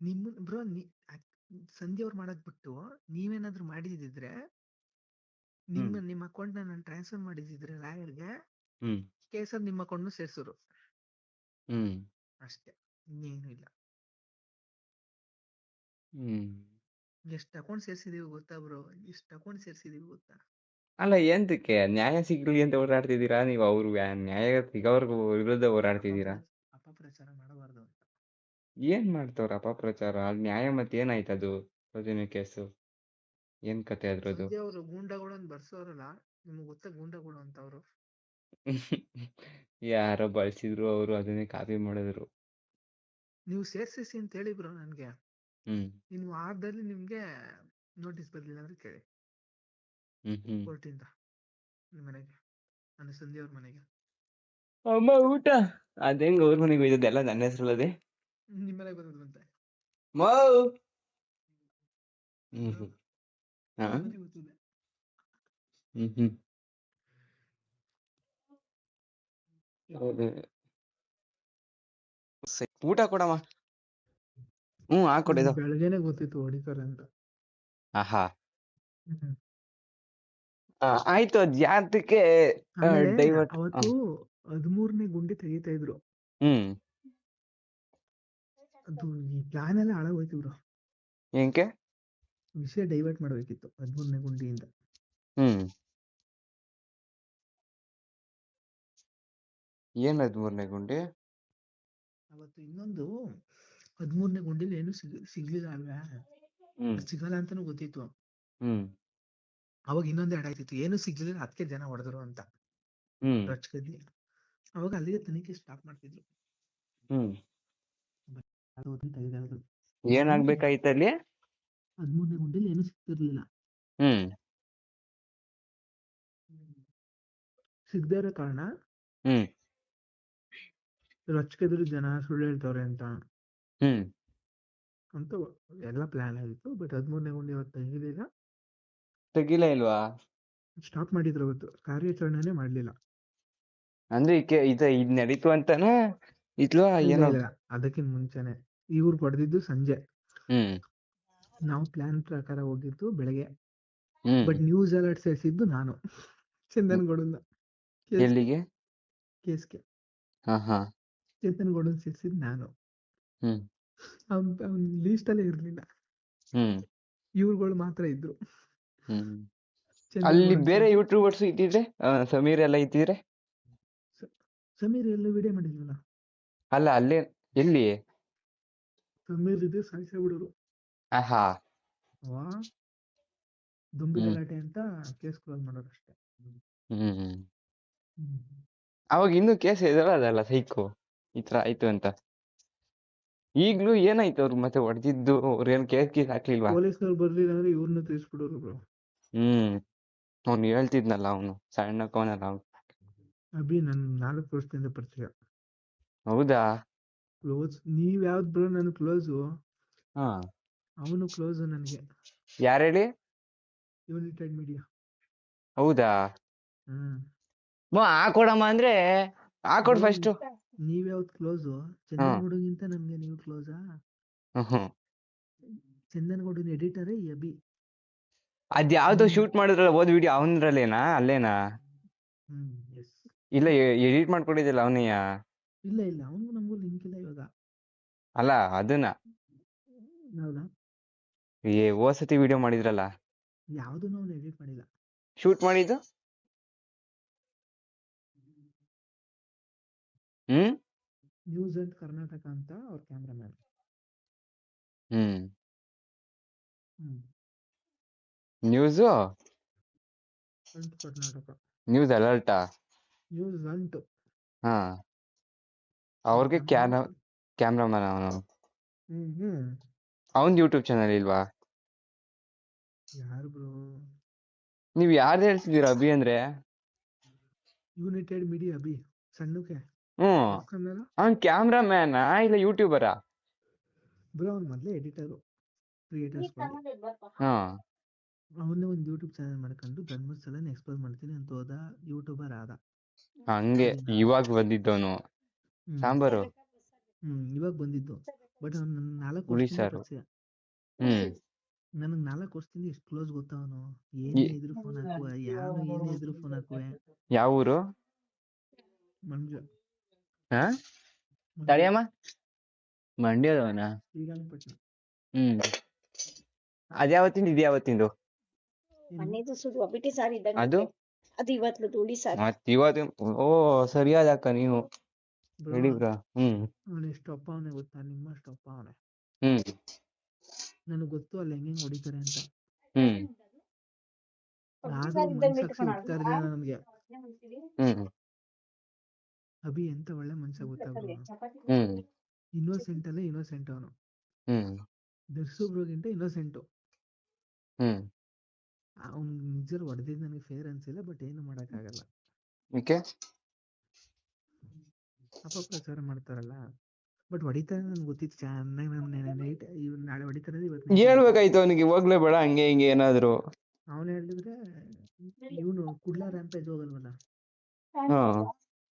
ನಿಮ್ಮ ಬ್ರೋ ನಿ ಸಂಧ್ಯಾ ಅವ್ರು ಮಾಡೋದ್ ಬಿಟ್ಟು ನೀವೇನಾದ್ರೂ ಮಾಡಿದಿದ್ರೆ ನಿಮ್ಮ. ನಿಮ್ಮ ಅಕೌಂಟ್ ನಾನು ಟ್ರಾನ್ಸ್ಫರ್ ಮಾಡಿದಿದ್ರೆ ಲಾಯರ್ಗೆ ಕೇಸಲ್ಲಿ ನಿಮ್ಮ ಅಕೌಂಟ್ ಸೇರ್ಸೋರು. ಅಷ್ಟೇ ಇನ್ನೇನು ಇಲ್ಲ. ಎಷ್ಟು ಅಕೌಂಟ್ ಸೇರ್ಸಿದೀವಿ ಗೊತ್ತಾ ಬ್ರೋ? ಎಷ್ಟು ಅಕೌಂಟ್ ಸೇರ್ಸಿದೀವಿ ಗೊತ್ತಾ? ಅಲ್ಲ ಎಂತಕ್ಕೆ? ನ್ಯಾಯ ಸಿಗ್ಲಿ ಅಂತ ಓಡಾಡ್ತಿದ್ದೀರಾ ನೀವು? ಅವ್ರು ನ್ಯಾಯ ಸಿಗೋವರೆಗೂ ವಿರುದ್ಧ ಓಡಾಡ್ತಿದ್ದೀರಾ ಅಪಪ್ರಚಾರ ಮಾಡಬಾರ್ದು. ಏನ್ ಮಾಡ್ತಾವ್ರ ಅಪಪ್ರಚಾರ ಅಲ್ಲಿ ನ್ಯಾಯ ಮತ್ತೆ ಏನಾಯ್ತು ಅದು? ಸೌಜನ್ಯ ಕೇಸು. ಏನ್ ಕತೆ ಅದ್ರದ್ದು? ಅವರು ಗೂಂಡಾಗಳನ್ನ ಬರ್ಸೋರಲ್ಲ? ನಿಮ್ಗೆ ಗೊತ್ತಾ ಗೂಂಡಾಗಳು ಅಂತ ಅವರು? ಯಾರೋ ಬಳಸಿದ್ರು ಅವರು ಅದನ್ನೇ ಕಾಪಿ ಮಾಡಿದ್ರು. ನೀವು ಸೇರ್ಸಿಸಿ ಅಂತ ಹೇಳಿ ಬ್ರೋ ನನ್ಗೆ. ಹ್ಮ್. ಇನ್ನು ವಾರದಲ್ಲಿ ನಿಮ್ಗೆ ನೋಟಿಸ್ ಬರ್ಲಿಲ್ಲ ಅಂದ್ರೆ ಕೇಳಿ. ಹ್ಮ್ ಹ್ಮ್. ಕೋರ್ಟಿಂದ. ನಿಮ್ಮ ಮನೆಗೆ. ನನ್ನ ಸಂಧ್ಯಾ ಅವ್ರ ಮನೆಗೆ. ಅಮ್ಮ ಊಟ! ಅದೇಂಗ್ ಅವ್ರ ಮನೆಗೆ ಹೋಯ್ತದೆಲ್ಲ ನನ್ನ ಹೆಸರಲ್ಲದೆ? ನಿಮ್ಮ ಮನೆಗೆ ಬಂದದಂತೆ ಮೌ ಹ್ಮ್ ಹ್ಮ್. ಹಾ? ಹ್ಮ್ ಹ್ಮ್. ಊಟ ಕೊಡಮ್ಮ. ಹ್ಮ್ ಹಾಕೊಡಿದ ಬೆಳಗ್ಗೆನೆ ಗೊತ್ತಿತ್ತು ಹೊಡಿತಾರೆ ಅಂತ. ಆಹಾ. ಆಯ್ತು ಅದ್ ಯಾತಕ್ಕೆ ಆಮೇಲೆ ಡೈವರ್ಟ್ ಅವತ್ತು ಹದಿಮೂರನೇ ಗುಂಡಿ ತೆಗಿತಾ ಇದ್ರು. ಹ್ಮ್. ಅದು ಈ ಪ್ಲಾನ್ ಎಲ್ಲ ಹಾಳಾಗೋಯ್ತು ಬ್ರೋ ಏನಕ್ಕೆ ವಿಷಯ ಡೈವರ್ಟ್ ಮಾಡ್ಬೇಕಿತ್ತು ಹದಿಮೂರನೇ ಗುಂಡಿಯಿಂದ. ಹ್ಮ್. ಏನ್ ಹದಿಮೂರನೇ ಗುಂಡಿ? ಅವತ್ತು ಇನ್ನೊಂದು ಹದಿಮೂರನೇ ಗುಂಡಿಲಿ ಏನು ಸಿಗ್ ಸಿಗ್ಲಿಲ್ಲ ಅಲ್ವಾ? ಹ್ಮ್. ಸಿಗಲ್ಲ ಅಂತಾನು ಗೊತ್ತಿತ್ತು. ಹ್ಮ್. ಅವಾಗ ಇನ್ನೊಂದ್ ಎರಡ್ ಆಯ್ತಿತ್ತು ಏನು ಸಿಗ್ಲಿಲ್ಲ ಅದಕ್ಕೆ ಜನ ಹೊಡೆದ್ರು ಅಂತ. ಹ್ಮ್. ರಚ್ಕದಿ ಅವಾಗ ಅಲ್ಲಿಗೆ ತನಿಖೆ ಸ್ಟಾಪ್ ಮಾಡ್ತಿದ್ರು. ಹ್ಮ್. ಅದು ಹೋಗಿ ತೆಗ್ದಾದ್ರು ಏನಾಗ್ಬೇಕಾಯ್ತು ಅಲ್ಲಿ? ಹದಿಮೂರನೇ ಗುಂಡಿಲಿ ಏನು ಸಿಗ್ತಿರ್ಲಿಲ್ಲ. ಹ್ಮ್. ಸಿಗದೇ ಇರೋ ಕಾರಣ ಹ್ಮ್. ರೊಚ್ಕದ್ರು ಜನ ಸುಳ್ಳು ಹೇಳ್ತವ್ರೆ ಅಂತ. ಹ್ಮ್. ಅಂತ ಎಲ್ಲ ಪ್ಲಾನ್ ಆಗಿತ್ತು ಬಟ್ ಹದಿಮೂರನೇ ಗುಂಡಿ ಇವತ್ತು ತೆಗಿಲಿಲ್ಲ ತೆಗಿಲ ಇಲ್ವಾ? ಸ್ಟಾಪ್ ಮಾಡಿದ್ರು ಅವತ್ತು ಕಾರ್ಯಾಚರಣೆನೇ ಮಾಡ್ಲಿಲ್ಲ. ಅಂದ್ರೆ ಈಕೆ ಇದ ಇದ್ ನಡೀತು ಅಂತಾನೆ ಇತ್ಲಾ ಇಲ್ಲ ಏನೋ? ಇಲ್ಲ. ಅದಕ್ಕಿಂತ ಮುಂಚೆನೆ. ಇವ್ರು ಪಡೆದಿದ್ದು ಸಂಜೆ. ನಾವು ಪ್ಲಾನ್ ಪ್ರಕಾರ ಹೋಗಿದ್ದು ಬೆಳಗ್ಗೆ. ಬಟ್ ನ್ಯೂಸ್ ಅಲರ್ಟ್ ಸೇರಿಸಿದ್ದು ನಾನು. ಚಂದನ್ ಗೌಡನ್ನ ಎಲ್ಲಿಗೆ? ಕೇಸ್ಗೆ ಚೇತನ್ ಗೌಡನ್ ಸೇರಿಸಿದ್ದು ನಾನು. ಅವ್ನ ಲೀಸ್ಟ್ ಅಲ್ಲೇ ಇರ್ಲಿಲ್ಲ. ಹ್ಮ್. ಇವ್ರುಗಳು ಮಾತ್ರ ಇದ್ರು. ಅಲ್ಲಿ ಬೇರೆ ಯೂಟ್ಯೂಬರ್ಸ್ ಇದ್ದಿದ್ರೆ ಸಮೀರ್ ಎಲ್ಲ ಇದ್ದಿದ್ರೆ? ಸಮೀರ್ ಎಲ್ಲ ವಿಡಿಯೋ ಮಾಡಿದ್ವಲ್ಲ ಅಲ್ಲ ಅಲ್ಲೇ ಎಲ್ಲಿ? ಇದೆ ಸಾಯಿಸ ಬಿಡೋರು. ಆಹಾ. ವಾ ದುಂಬಿ. ಗಲಾಟೆ ಅಂತ ಕೇಸ್ ಕ್ಲೋಸ್ ಮಾಡೋರು ಅಷ್ಟೇ. ಹ್ಮ್. ಅವಾಗ ಇನ್ನೂ ಕೇಸ್ ಎದುರದಲ್ಲ ಸೈಕೋ? ಈ ತರ ಆಯ್ತು ಅಂತ. ಈಗ್ಲೂ ಏನಾಯ್ತು ಅವ್ರು ಮತ್ತೆ ಹೊಡೆದಿದ್ದು? ಅವ್ರು ಏನ್ ಕೇಸ್ ಕೀಸ್ ಹಾಕ್ಲಿಲ್ವಾ? ಪೊಲೀಸ್ನವ್ರು ಬರ್ಲಿಲ್ಲ ಅಂದ್ರೆ ಇವ್ರನ್ನ ತಿಳಿಸ್ಬಿಡೋರು ಬ್ರೋ. ಹ್ಮ್. ಅವ್ನು ಹೇಳ್ತಿದ್ನಲ್ಲ ಅವನು ಸಣ್ಣ ಕೋನಲ್ಲ ಅವ್ನು. ಅಭಿ ನನ್ ನಾಲ್ಕು ವರ್ಷದಿಂದ ಪರಿಚಯ. ಹೌದಾ? ಕ್ಲೋಸ್ ನೀವ್ ಯಾವ್ದ್ ಬ್ರೋ ನನ್ ಕ್ಲೋಸು ಹಾ. ಅವನು ಕ್ಲೋಸ್ ನನಗೆ. ಯಾರು ಹೇಳಿ? ಯುನೈಟೆಡ್ ಮೀಡಿಯಾ ಹೌದಾ? ಹ್ಮ್. ಮೋ ಹಾಕೊಡಮ್ಮ ಅಂದ್ರೆ ಹಾಕೊಡ್ ಫಸ್ಟ್ ನೀವ್ ಯಾವ್ದ್ ಕ್ಲೋಸು ಚಂದನ್ ಗೌಡಗಿಂತ ನಮ್ಗೆ ನೀವು ಕ್ಲೋಸಾ ಚಂದನ್ ಗೌಡನ್ ಎಡಿಟರೇ ಅಭಿ ಅದ್ ಯಾವ್ದು ಶೂಟ್ ಮಾಡಿದ್ರಲ್ಲ ಓದ್ ವಿಡಿಯೋ ಅವನ್ರಲ್ಲೇನಾ ಅಲ್ಲೇನಾ? ಹ್ಮ್ ಎಸ್ ಇಲ್ಲ ಎಡಿಟ್ ಮಾಡ್ಕೊಂಡಿದ್ದಿಲ್ಲ ಅವನಿಯ? ಇಲ್ಲ ಇಲ್ಲ. ಅವನಿಗೂ ನಮಗೂ ಲಿಂಕ್ ಇಲ್ಲ ಇವಾಗ. ಅಲ್ಲ ಅದನ್ನ. ಹೌದಾ? ಏ ಓ ಸತಿ ವಿಡಿಯೋ ಮಾಡಿದ್ರಲ್ಲ? ಯಾವ್ದನ್ನು ಅವ್ನು ಎಡಿಟ್ ಮಾಡಿಲ್ಲ. ಶೂಟ್ ಮಾಡಿದ್ದು? ಹ್ಮ್? ನ್ಯೂಸ್ ಅಂಡ್ ಕರ್ನಾಟಕ ಅಂತ ಅವ್ರ ಕ್ಯಾಮ್ರಾಮ್ಯಾನ್ ಹ್ಮ್. ಹ್ಮ್. ನ್ಯೂಸ್ ಅಂಟ್ ಕರ್ನಾಟಕ ನ್ಯೂಸ್ ಅಲರ್ಟಾ ನ್ಯೂಸ್ ಅಂಟು ಹಾ. ಅವ್ರಿಗೆ ಕ್ಯಾನ ಕ್ಯಾಮ್ರಾಮನ್ ಅವನು. ಹ್ಮ್ ಹ್ಮ್. ಅವನ್ ಯೂಟ್ಯೂಬ್ ಚಾನಲ್ ಇಲ್ವಾ? ಯಾರು ಬ್ರೋ? ನೀವ್ ಯಾರ್ದು ಹೇಳ್ತಿದೀರ ಅಭಿ ಅಂದ್ರೆ? ಯುನೈಟೆಡ್ ಮೀಡಿಯಾ ಅಭಿ ಸಣ್ಣಕ್ಕೆ. ಹ್ಮ್. ಕನ್ನಡ ಅವ್ನ್ ಕ್ಯಾಮ್ರಾಮ್ಯಾನಾ? ಇಲ್ಲ ಯೂಟ್ಯೂಬರ? ಬ್ರೋ ಅವ್ನ್ ಮೊದ್ಲೇ ಎಡಿಟರು ಕ್ರಿಯೇಟರ್ಸ್ ಹಾ. ಅವನೇ ಒಂದು ಯೂಟ್ಯೂಬ್ ಚಾನಲ್ ಮಾಡ್ಕೊಂಡು ಧರ್ಮಸ್ಥಳನ ಎಕ್ಸ್ಪ್ಲೋರ್ ಮಾಡ್ತೀನಿ ಅಂತ ಹೋದ ಯೂಟ್ಯೂಬರ್ ಆದ. ಹಂಗೆ? ಇವಾಗ ಬಂದಿದ್ದವನು. ಸಾಂಬಾರು. ಹ್ಮ್ ಇವಾಗ ಬಂದಿದ್ದು. ಬಟ್ ಅವ್ನು ನನ್ ನಾಲ್ಕು ಹುಳಿ ಸಾರು. ಹ್ಮ್. ನನಗ್ ನಾಲ್ಕು ವರ್ಷದಿಂದ ಎಷ್ಟು ಕ್ಲೋಸ್ ಗೊತ್ತಾ ಅವನು? ಏನೇ ಇದ್ರು ಫೋನ್ ಹಾಕುವ ಯಾವ ಏನೇ ಇದ್ರು ಫೋನ್ ಹಾಕುವೆ. ಯಾವ ಊರು? ಮಂಡ್ಯ. ಹಾ? ತಡಿಯಮ್ಮ ಮಂಡ್ಯದವನ? ಶ್ರೀರಂಗಪಟ್ಟಣ. ಹ್ಮ್. ಅದ್ಯಾವತ್ತಿಂದ ಇದ್ಯಾವತ್ತಿಂದು? ಮನೆದು ಸುಡು ಸಾರು ಇದ್ದಂಗೆ ಅದು? ಅದು ಇವತ್ತು ಹುಳಿ ಸಾರು ಮತ್ ಇವತ್ತು ಓ ಸರಿಯಾದ ಅಕ್ಕ ನೀವು. ಬ್ರೋ ರೆಡಿ ಬ್ರಾ ಹ್ಮ್ ಅವನು ಎಷ್ಟು ಅಪ್ಪ ಅವನೇ ಗೊತ್ತಾ ನಿಮ್ಮ ಅಪ್ಪ ಅವನೇ ಹ್ಮ್ ನನಗೆ ಗೊತ್ತು ಅಲ್ಲಿ ಹೆಂಗ್ ಹೊಡಿತಾರೆ ಅಂತ ಹ್ಮ್ ಆದ್ರೂ ಮನ್ಸಾಕ್ಷಿ ಹುಟ್ತಾ ಇರ್ಲಿಲ್ಲ ನನ್ಗೆ ಹ್ಮ್ ಅಭಿ ಎಂತ ಒಳ್ಳೆ ಮನುಷ್ಯ ಗೊತ್ತಾಗ್ಬೋದು ಹ್ಮ್ ಇನ್ನೋಸೆಂಟ್ ಅಲ್ಲೇ ಇನ್ನೋಸೆಂಟ್ ಅವನು ಹ್ಮ್ ದರ್ಶು ಬ್ರೋಗಿಂತ ಇನ್ನೋಸೆಂಟು ಹ್ಮ್ ಅವ್ನ್ ನಿಜ ಹೊಡೆದಿದ್ ನನಗೆ ಫೇರ್ ಅನ್ಸಿಲ್ಲ ಬಟ್ ಏನು ಮಾಡಕ್ಕಾಗಲ್ಲ ಓಕೆ ಅಪಪ್ರಚಾರ ಮಾಡ್ತಾರಲ್ಲ. ಬಟ್ ಹೊಡಿತಾರೆ ನನ್ಗೆ ಗೊತ್ತಿತ್ತು ಚೆನ್ನಾಗಿ ನಮ್ ನೈಟ್ ನಾಳೆ ಹೊಡಿತಾರೆ ಇವತ್ತು ಹೇಳ್ಬೇಕಾಯ್ತು ಅವನಿಗೆ ಹೋಗ್ಲೇ ಬೇಡ ಹಂಗೆ ಹಿಂಗೆ ಏನಾದ್ರು. ಅವನು ಹೇಳಿದ್ರೆ ಇವನು ಕುಡ್ಲ ರ್ಯಾಂಪೇಜ್ ಹೋಗಲ್ವಲ್ಲ.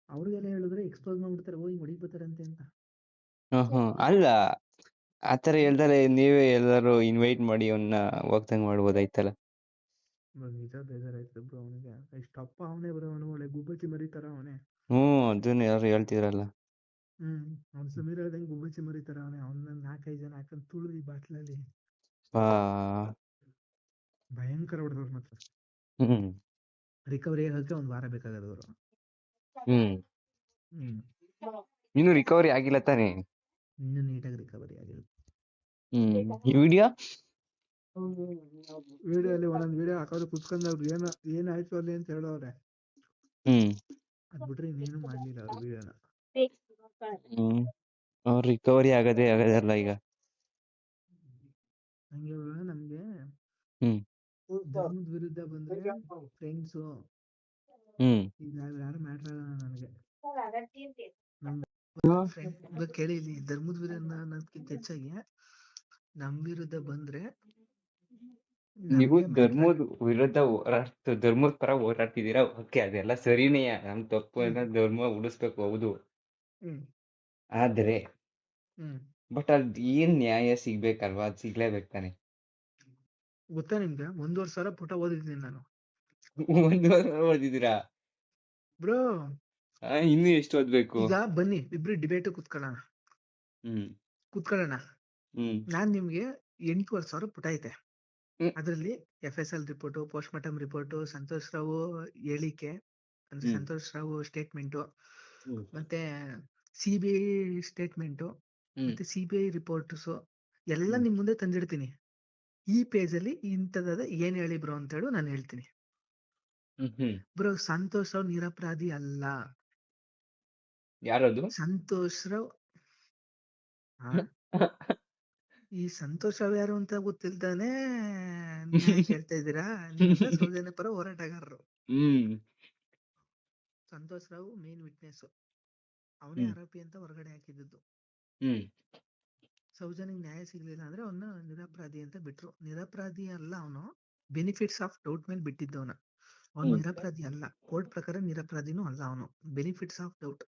ಅವ್ರಿಗೆಲ್ಲ ಹೇಳಿದ್ರೆ ಎಕ್ಸ್ಪೋಸ್ ಮಾಡ್ಬಿಡ್ತಾರೆ ಹೋಗಿ ಹೊಡಿಬಿಡ್ತಾರೆ ಅಂತ. ಅಂತ ಅಲ್ಲ ಆತರ ಹೇಳ್ದಾರೆ ನೀವೇ ಎಲ್ಲರೂ ಇನ್ವೈಟ್ ಮಾಡಿ ಅವನ್ನ ಹೋಗ್ದಂಗ್ ಮಾಡ್ಬೋದಾಯ್ತಲ್ಲ. ನಿಜ ಬೇಜಾರಾಯ್ತು ಬ್ರೋ ಅವನಿಗೆ. ಇಷ್ಟಪ್ಪ ಅವನೇ ಬರೋ ಅವನು ಒಳ್ಳೆ ಗುಬ್ಬಚ್ಚಿ ಮರಿತಾರ ಅವನೇ. ಹ್ಮ್ ಅದನ್ನ ಯಾರು ಹೇಳ್ತಿರಲ್ಲ. ಹ್ಮ್ ಅವ್ನ್ ಸಮೀರ್ ಹೇಳ್ದಂಗೆ ಗುಬ್ಬಚ್ಚಿ ಮರಿತಾರ ಅವನೇ. ಅವ್ನ ನಾಲ್ಕೈದು ಜನ ಹಾಕೊಂಡ್ ತುಳಿದಿ ಈ ಬಾಟ್ಲಲ್ಲಿ ಭಯಂಕರ ಹೊಡೆದವ್ರು ಮಾತ್ರ. ಹ್ಮ್. ರಿಕವರಿ ಆಗಕ್ಕೆ ಒಂದ್ ವಾರ ಬೇಕಾಗದವ್ರು ಹ್ಮ್. ಹ್ಮ್. ಇನ್ನು ರಿಕವರಿ ಆಗಿಲ್ಲ ತಾನೇ? ಇನ್ನು ನೀಟಾಗಿ ರಿಕವರಿ ಆಗಿಲ್ಲ ಹ್ಮ್ ಈ ವಿಡಿಯೋ? ವಿಡಿಯೋ ಅಲ್ಲಿ ಒಂದೊಂದ್ ವಿಡಿಯೋ ಹಾಕೋದು ಕುತ್ಕೊಂಡ್ ಅವ್ರು ಏನ ಏನಾಯ್ತು ಅಲ್ಲಿ ಅಂತ ಹೇಳೋರೆ ಹ್ಮ್. ಅದ್ ಬಿಟ್ರೆ ಇನ್ನೇನು ಮಾಡ್ಲಿಲ್ಲ ಅವ್ರ ವಿಡಿಯೋನ ಹ್ಮ್ ಅವ್ರ ರಿಕವರಿ ಆಗದೆ ಆಗದಲ್ಲ ಈಗ. ಹಂಗೆ ಇವಾಗ ನಮ್ಗೆ. ಹ್ಮ್. ಧರ್ಮದ ವಿರುದ್ಧ ಬಂದ್ರೆ ಫ್ರೆಂಡ್ಸ್ ಹ್ಮ್. ಈಗ ಯಾರು ಮ್ಯಾಟರ್ ಆಗಲ್ಲ ನನಗೆ. ಫ್ರೆಂಡ್ ಇವಾಗ ಕೇಳಿ ಇಲ್ಲಿ ಧರ್ಮದ ವಿರುದ್ಧ ಅನ್ನೋದಕ್ಕಿಂತ ಹೆಚ್ಚಾಗಿ ನಮ್ ವಿರುದ್ಧ ಬಂದ್ರೆ ನೀವು ಧರ್ಮದ್ ವಿರುದ್ಧ ಹೋರಾಡ್ತ ಧರ್ಮದ ಪರ ಹೋರಾಡ್ತಿದ್ದೀರಾ? ಓಕೆ ಅದೆಲ್ಲ ಸರಿನೇ. ನಮ್ ತಪ್ಪು ಅಂತ ಎಲ್ಲ ಧರ್ಮ ಉಳಿಸ್ಬೇಕು ಹೌದು. ಹ್ಮ್. ಆದ್ರೆ ಹ್ಮ್. ಬಟ್ ಅದ್ ಏನ್ ನ್ಯಾಯ ಸಿಗ್ಬೇಕಲ್ವಾ? ಅದ್ ಸಿಗ್ಲೇಬೇಕು ತಾನೆ. ಗೊತ್ತಾ ನಿಮ್ಗೆ? ಒಂದೂವರೆ ಸಾವಿರ ಪುಟ ಓದಿದ್ದೀನಿ ನಾನು. ಒಂದ್ ವಾರ ಓದಿದ್ದೀರಾ? ಬ್ರೋ ಆ, ಇನ್ನು ಎಷ್ಟು ಓದ್ಬೇಕು? ಈಗ ಬನ್ನಿ ಇಬ್ರು ಡಿಬೇಟ್ ಕುತ್ಕೊಳ್ಳೋಣ. ಹ್ಮ್. ಕುತ್ಕೊಳ್ಳೋಣ. ಹ್ಮ್. ನಾನ್ ನಿಮ್ಗೆ ಎಂಟೂವರೆ ಸಾವಿರ ಪುಟ ಐತೆ. ಅದ್ರಲ್ಲಿ F S L report post mortem report Santosh Rao ಹೇಳಿಕೆ ಅಂದ್ರೆ ಸಂತೋಷ್ ರಾವ್ ಸ್ಟೇಟ್ಮೆಂಟ್ ಮತ್ತೆ ಸಿಬಿಐ ಸ್ಟೇಟ್ಮೆಂಟ್ ಮತ್ತೆ ಸಿಬಿಐ ರಿಪೋರ್ಟ್ಸ್ ಎಲ್ಲ. ನಿಮ್ ಮುಂದೆ ತಂದಿಡ್ತೀನಿ. ಈ ಪೇಜ್ ಅಲ್ಲಿ ಇಂಥದಾದ ಏನ್ ಹೇಳಿ ಬ್ರೋ ಅಂತ ಹೇಳು ನಾನು ಹೇಳ್ತೀನಿ. ಬ್ರೋ ಸಂತೋಷ್ ರಾವ್ ನಿರಪರಾಧಿ ಅಲ್ಲ. ಯಾರದು? ಸಂತೋಷ್ ರಾವ್? ಈ ಸಂತೋಷ್ ರಾವ್ ಯಾರು ಅಂತ ಗೊತ್ತಿಲ್ದಾನೆ ಹೇಳ್ತಾ ಇದ್ದೀರಾ ಸೌಜನ್ಯ ಪರ ಹೋರಾಟಗಾರರು ಸಂತೋಷ್ ರಾವ್ ಮೇನ್ ವಿಟ್ನೆಸ್ ಅವನೇ. ಆರೋಪಿ ಅಂತ ಹೊರಗಡೆ ಹಾಕಿದ್ದು ಸೌಜನ್ಯ ನ್ಯಾಯ ಸಿಗ್ಲಿಲ್ಲ ಅಂದ್ರೆ ಅವನ ನಿರಪರಾಧಿ ಅಂತ ಬಿಟ್ರು ನಿರಪರಾಧಿ ಅಲ್ಲ ಅವನು ಬೆನಿಫಿಟ್ಸ್ ಆಫ್ ಡೌಟ್ ಮೇಲೆ ಬಿಟ್ಟಿದ್ದವನ ಅವನು. ನಿರಪರಾಧಿ ಅಲ್ಲ ಕೋರ್ಟ್ ಪ್ರಕಾರ ನಿರಪರಾಧಿನೂ ಅಲ್ಲ ಅವನು ಬೆನಿಫಿಟ್ಸ್ ಆಫ್ ಡೌಟ್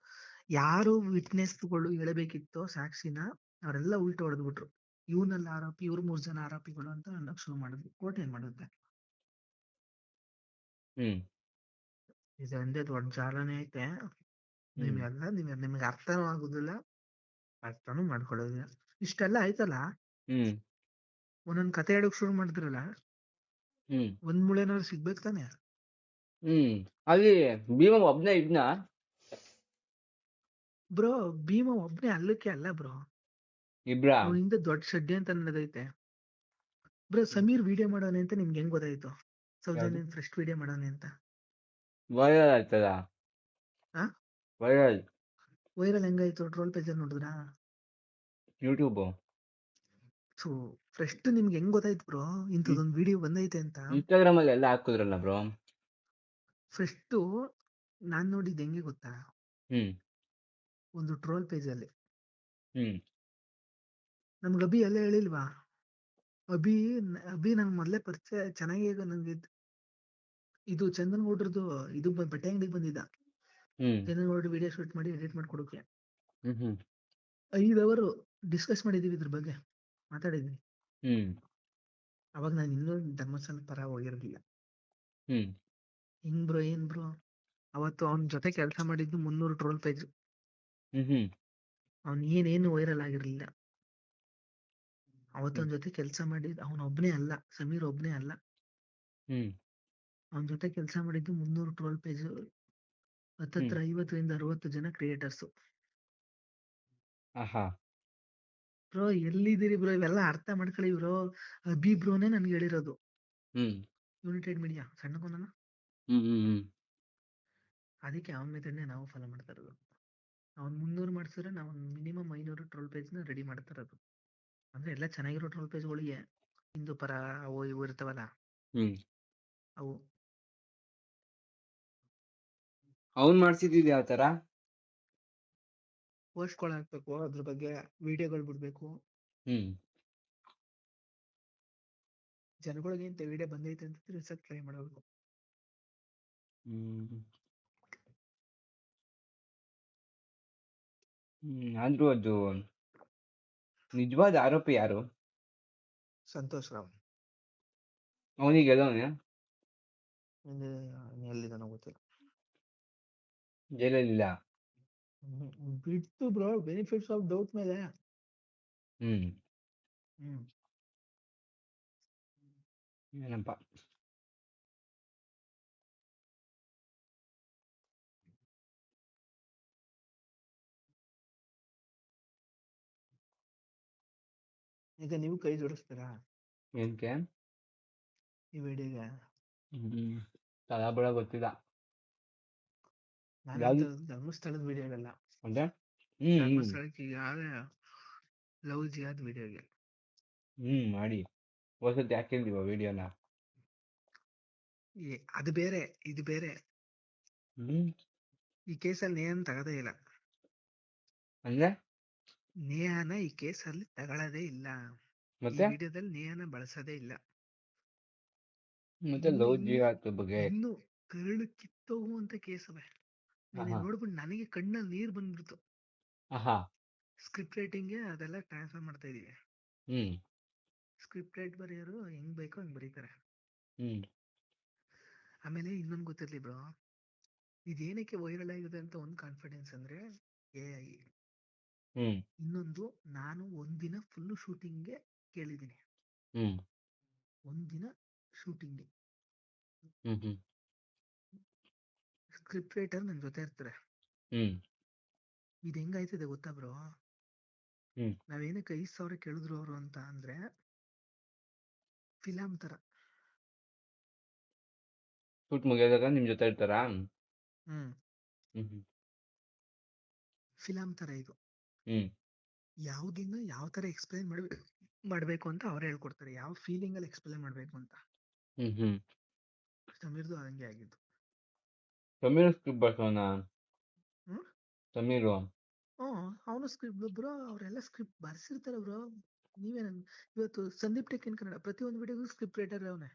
ಯಾರು ವಿಟ್ನೆಸ್ಗಳು ಹೇಳಬೇಕಿತ್ತೋ ಸಾಕ್ಷಿನ ಅವರೆಲ್ಲ ಉಲ್ಟು ಹೊಡೆದ್ಬಿಟ್ರು ಇವನಲ್ಲ ಆರೋಪಿ ಇವ್ರು ಮೂರ್ ಜನ ಆರೋಪಿಗಳು ಅಂತ ಅನ್ನಕ್ ಶುರು ಮಾಡಿದ್ವಿ. ಕೋರ್ಟ್ ಏನ್ ಮಾಡುತ್ತೆ? ಹ್ಮ್. ಇದು ಒಂದೇ ದೊಡ್ಡ ಜಾಲನೆ ಐತೆ. ನಿಮ್ಗೆಲ್ಲ ನಿಮ್ಗೆ ನಿಮ್ಗೆ ಅರ್ಥನೂ ಆಗುದಿಲ್ಲ. ಅರ್ಥನೂ ಮಾಡ್ಕೊಳ್ಳೋದಿಲ್ಲ. ಇಷ್ಟೆಲ್ಲ ಆಯ್ತಲ್ಲ? ಹ್ಮ್. ಒಂದೊಂದ್ ಕತೆ ಹೇಳಕ್ ಶುರು ಮಾಡಿದ್ರಲ್ಲ? ಒಂದ್ ಮುಳೆನಾದ್ರು ಸಿಗ್ಬೇಕು ತಾನೆ? ಹ್ಮ್. ಅಲ್ಲಿ ಭೀಮ ಒಬ್ನೇ ಇದ್ನ? ಬ್ರೋ ಭೀಮ ಒಬ್ನೇ ಅಲ್ಲಕ್ಕೆ ಅಲ್ಲ ಬ್ರೋ. ಅವ್ನ ಹಿಂದೆ ದೊಡ್ಡ ಶೆಡ್ಡಿ ಅಂತ ನಡೆದೈತೆ. ಬ್ರೋ ಸಮೀರ್ ವಿಡಿಯೋ ಮಾಡೋನೆ ಅಂತ ನಿಮ್ಗೆ ಹೆಂಗ್ ಗೊತ್ತಾಯ್ತು? ಸೌಜನ್ಯ ಫಸ್ಟ್ ವಿಡಿಯೋ ಮಾಡೋನೆ ಅಂತ. ವೈರಲ್ ಆಯ್ತದ? ವೈರಲ್. ವೈರಲ್ ಹೆಂಗಾಯ್ತು? ಟ್ರೋಲ್ ಪೇಜ್ ನೋಡಿದ್ರಾ? ಯೂಟ್ಯೂಬ್ ಸೊ ಫಸ್ಟ್ ನಿಮ್ಗೆ ಹೆಂಗ್ ಗೊತ್ತಾಯ್ತು ಬ್ರೋ? ಇಂಥದ್ದೊಂದು ವಿಡಿಯೋ ಬಂದೈತೆ ಅಂತ. ಇನ್ಸ್ಟಾಗ್ರಾಮ್ ಅಲ್ಲಿ ಎಲ್ಲ ಹಾಕಿದ್ರಲ್ಲ ಬ್ರೋ? ಫಸ್ಟ್ ನಾನ್ ನೋಡಿದ್ ಹೆಂಗೆ ಗೊತ್ತಾ? ಹ್ಮ್. ಒಂದು ಟ್ರೋಲ್ ಪೇಜ್ ಅಲ್ಲಿ. ಹ್ಮ್. ನಮ್ಗೆ ಅಭಿ ಎಲ್ಲ ಹೇಳಿಲ್ವಾ? ಅಭಿ ಅಭಿ ನಂಗೆ ಮೊದ್ಲೇ ಪರಿಚಯ ಚೆನ್ನಾಗಿ ಈಗ ನಂಗೆ ಇದ್- ಚಂದನ್ ಗೌಡ್ರದ್ದು ಇದು ಬಟ್ಟೆ ಅಂಗಡಿಗೆ ಬಂದಿದ್ದ. ಚಂದನ್ ಗೌಡ್ರ ವಿಡಿಯೋ ಶೂಟ್ ಮಾಡಿ ಎಡಿಟ್ ಮಾಡ್ಕೊಡೋಕೆ. ಐದ್ ಅವರು ಡಿಸ್ಕಸ್ ಮಾಡಿದೀವಿ ಇದ್ರ ಬಗ್ಗೆ. ಮಾತಾಡಿದ್ವಿ. ಅವಾಗ ನಾನು ಇನ್ನೂ ಧರ್ಮಸ್ಥಳ ಪರ ಹೋಗಿರ್ಲಿಲ್ಲ. ಹಿಂಗ್ ಬ್ರೋ ಏನ್ ಬ್ರೋ? ಅವತ್ತು ಅವನ ಜೊತೆ ಕೆಲಸ ಮಾಡಿದ್ದು ಮುನ್ನೂರು ಟ್ರೋಲ್ ಪೇಜ್. ಅವ್ನ್ ಏನೇನು ವೈರಲ್ ಆಗಿರ್ಲಿಲ್ಲ. ಅವತ್ತು ಅವನ ಜೊತೆ ಕೆಲಸ ಮಾಡಿದ್ ಅವನೊಬ್ನೇ ಅಲ್ಲ ಸಮೀರ್ ಒಬ್ನೇ ಅಲ್ಲ. ಅವನ್ ಜೊತೆ ಕೆಲಸ ಮಾಡಿದ್ದು ಮುನ್ನೂರು ಟ್ವೆಲ್ ಪೇಜ್ ಹತ್ತತ್ರ ಐವತ್ತರಿಂದ ಅರವತ್ತು ಜನ ಕ್ರಿಯೇಟರ್ಸ್. ಬ್ರೋ ಎಲ್ಲಿದ್ದೀರಿ ಬ್ರೋ? ಇವೆಲ್ಲ ಅರ್ಥ ಮಾಡ್ಕೊಳ್ಳಿ ಬ್ರೋ. ಅಭಿ ಬ್ರೋನೇ ನನ್ಗೆ ಹೇಳಿರೋದು. ಯುನೈಟೆಡ್ ಮೀಡಿಯಾ ಹ್ಮ್ ಅದಕ್ಕೆ ಅವನ ಮೆಥಡ್ನೇ ನಾವು ಫಾಲೋ ಮಾಡ್ತಾ ಇರೋದು. ಅವ್ನು ಮುನ್ನೂರು ಮಾಡ್ಸಿದ್ರೆ ನಾವು ಮಿನಿಮಮ್ ಐನೂರು ಟ್ರೋಲ್ ಪೇಜ್ನ ರೆಡಿ ಮಾಡ್ತಾ ಇರೋದು. ಅಂದ್ರೆ ಎಲ್ಲ ಚೆನ್ನಾಗಿರೋ ಟ್ರೋಲ್ ಪೇಜ್ಗಳಿಗೆ ಹಿಂದೂ ಪರ ಅವು ಇವು ಇರ್ತಾವಲ್ಲ? ಅವು. ಅವನ್ ಮಾಡ್ಸಿದ್ ಯಾವ ತರ? ಪೋಸ್ಟ್ಗಳು ಹಾಕ್ಬೇಕು ಅದ್ರ ಬಗ್ಗೆ ವಿಡಿಯೋಗಳು ಬಿಡ್ಬೇಕು. ಹ್ಮ್. ಜನಗಳಿಗೆ ಇಂಥ ವಿಡಿಯೋ ಬಂದೈತೆ ಅಂತ ತಿಳ್ಸಕ್ ಟ್ರೈ ಮಾಡಬೇಕು ಹ್ಮ್ ಆದ್ರೂ ಅದು ನಿಜವಾದ ಆರೋಪಿ ಯಾರು? ಸಂತೋಷ್ ರಾವ್ ಅವನಿಗೆ ಗೆಲ್ಲವನೆ ಹಿಂದೆ ಎಲ್ಲಿದಾನೋ ಗೊತ್ತಿಲ್ಲ. ಜೈಲಲ್ಲಿಲ್ಲ. ಬಿಟ್ಟು ಬ್ರೋ ಬೆನಿಫಿಟ್ಸ್ ಆಫ್ ಡೌಟ್ ಮೇಲೆ. ಹ್ಮ್. ಹ್ಮ್. ಏನಪ್ಪ? ಈಗ ನೀವು ಕೈ ಜೋಡಿಸ್ತೀರಾ? ಏನಕ್ಕೆ ಈ ವಿಡಿಯೋಗೆ. ಹ್ಮ್ ತಲಾಬಳ ಗೊತ್ತಿಲ್ಲ. ನಾನು ಯಾವ್ದು? ಧರ್ಮಸ್ಥಳದ ವಿಡಿಯೋಗಲ್ಲ ಅಂದ್ರೆ? ಹ್ಮ್ ಧರ್ಮಸ್ಥಳಕ್ಕೆ ಯಾವ ಲವ್ ಜಿಯಾದ ವಿಡಿಯೋಗೆ. ಹ್ಮ್ ಮಾಡಿ. ಹೊಸತಿ ಯಾಕೆ ವಿಡಿಯೋನ? ವಿಡಿಯೋನ ಅದು ಬೇರೆ ಇದು ಬೇರೆ. ಹ್ಮ್. ಈ ಕೇಸಲ್ಲಿ ಏನ್ ತಗದೇ ಇಲ್ಲ. ಅಂದ್ರೆ? ನೇಹನ ಈ ಕೇಸಲ್ಲಿ ತಗೊಳ್ಳೋದೇ ಇಲ್ಲ. ಮತ್ತೆ? ವಿಡಿಯೋದಲ್ಲಿ ನೇಹಾನ ಬಳಸೋದೇ ಇಲ್ಲ. ಮತ್ತೆ ಲವ್ ಜಿಹಾದ್ ಬಗ್ಗೆ? ಇನ್ನು ಕರಳು ಕಿತ್ತೋಗುವಂತ ಕೇಸವೆ ನೀನ್. ನೋಡ್ಬಿಟ್ಟು ನನಗೆ ಕಣ್ಣಲ್ಲಿ ನೀರ್ ಬಂದ್ಬಿಡ್ತು. ಸ್ಕ್ರಿಪ್ಟ್ ರೈಟಿಂಗ್ ಅದೆಲ್ಲ ಟ್ರಾನ್ಸ್ಫರ್ ಮಾಡ್ತಾ ಇದೀವಿ ಹ್ಮ್. ಸ್ಕ್ರಿಪ್ಟ್ ರೈಟ್ ಬರೆಯೋರು ಹೆಂಗ್ ಬೇಕೋ ಹಂಗ್ ಬರೀತಾರೆ. ಹ್ಮ್. ಆಮೇಲೆ ಇನ್ನೊಂದು ಗೊತ್ತಿರ್ಲಿ ಬ್ರೋ. ಇದೇನಕ್ಕೆ ವೈರಲ್ ಆಗಿದೆ ಅಂತ ಒಂದು ಕಾನ್ಫಿಡೆನ್ಸ್ ಅಂದ್ರೆ ಎ ಐ. ಹ್ಮ್. ಇನ್ನೊಂದು ನಾನು ಒಂದಿನ ಫುಲ್ ಶೂಟಿಂಗ್ಗೆ ಕೇಳಿದ್ದೀನಿ. ಹ್ಮ್. ಒಂದಿನ ಶೂಟಿಂಗ್ಗೆ ಹ್ಮ್ ಹ್ಮ್. ಸ್ಕ್ರಿಪ್ಟ್ ರೈಟರ್ ನನ್ ಜೊತೆ ಇರ್ತಾರೆ. ಹ್ಮ್. ಇದು ಹೆಂಗಾಯ್ತದೆ ಗೊತ್ತಾ ಬ್ರೋ? ಹ್ಮ್. ನಾವೇನಕ್ಕೆ ಐದ್ ಸಾವಿರ ಕೇಳಿದ್ರು ಅವರು ಅಂತ ಅಂದ್ರೆ ಫಿಲಂ ತರ. ಶೂಟ್ ಮುಗಿಯೋದಾಗ ನಿಮ್ ಜೊತೆ ಇರ್ತಾರಾ? ಹ್ಮ್. ಹ್ಮ್ ಹ್ಮ್. ಫಿಲಮ್ ತರ ಇದು. ಹ್ಮ್. ಯಾವ್ದನ್ನ ಯಾವ ತರ ಎಕ್ಸ್ಪ್ಲೈನ್ ಮಾಡ್ಬೇಕು ಮಾಡ್ಬೇಕು ಅಂತ ಅವ್ರು ಹೇಳ್ಕೊಡ್ತಾರೆ. ಯಾವ ಫೀಲಿಂಗ್ ಅಲ್ಲಿ ಎಕ್ಸ್ಪ್ಲೈನ್ ಮಾಡ್ಬೇಕು ಅಂತ. ಹ್ಮ್ ಹ್ಮ್. ಸಮೀರ್ದು ಹಂಗೆ ಆಗಿದ್ದು. ಸಮೀರ್ ಸ್ಕ್ರಿಪ್ಟ್ ಬರ್ಸೋಣ ಹ್ಮ್? ಸಮೀರು? ಹ್ಮ್ ಅವನು ಸ್ಕ್ರಿಪ್ಟ್ ಬ್ರೋ ಅವರೆಲ್ಲ ಸ್ಕ್ರಿಪ್ಟ್ ಬರ್ಸಿರ್ತಾರೆ ಬ್ರೋ. ನೀವೇನ ಇವತ್ತು ಸಂದೀಪ್ ಟೆಕ್ ಇನ್ ಕನ್ನಡ ಪ್ರತಿಯೊಂದು ವಿಡಿಯೋಗೂ ಸ್ಕ್ರಿಪ್ಟ್ ರೈಟರ್ ಅವನೇ.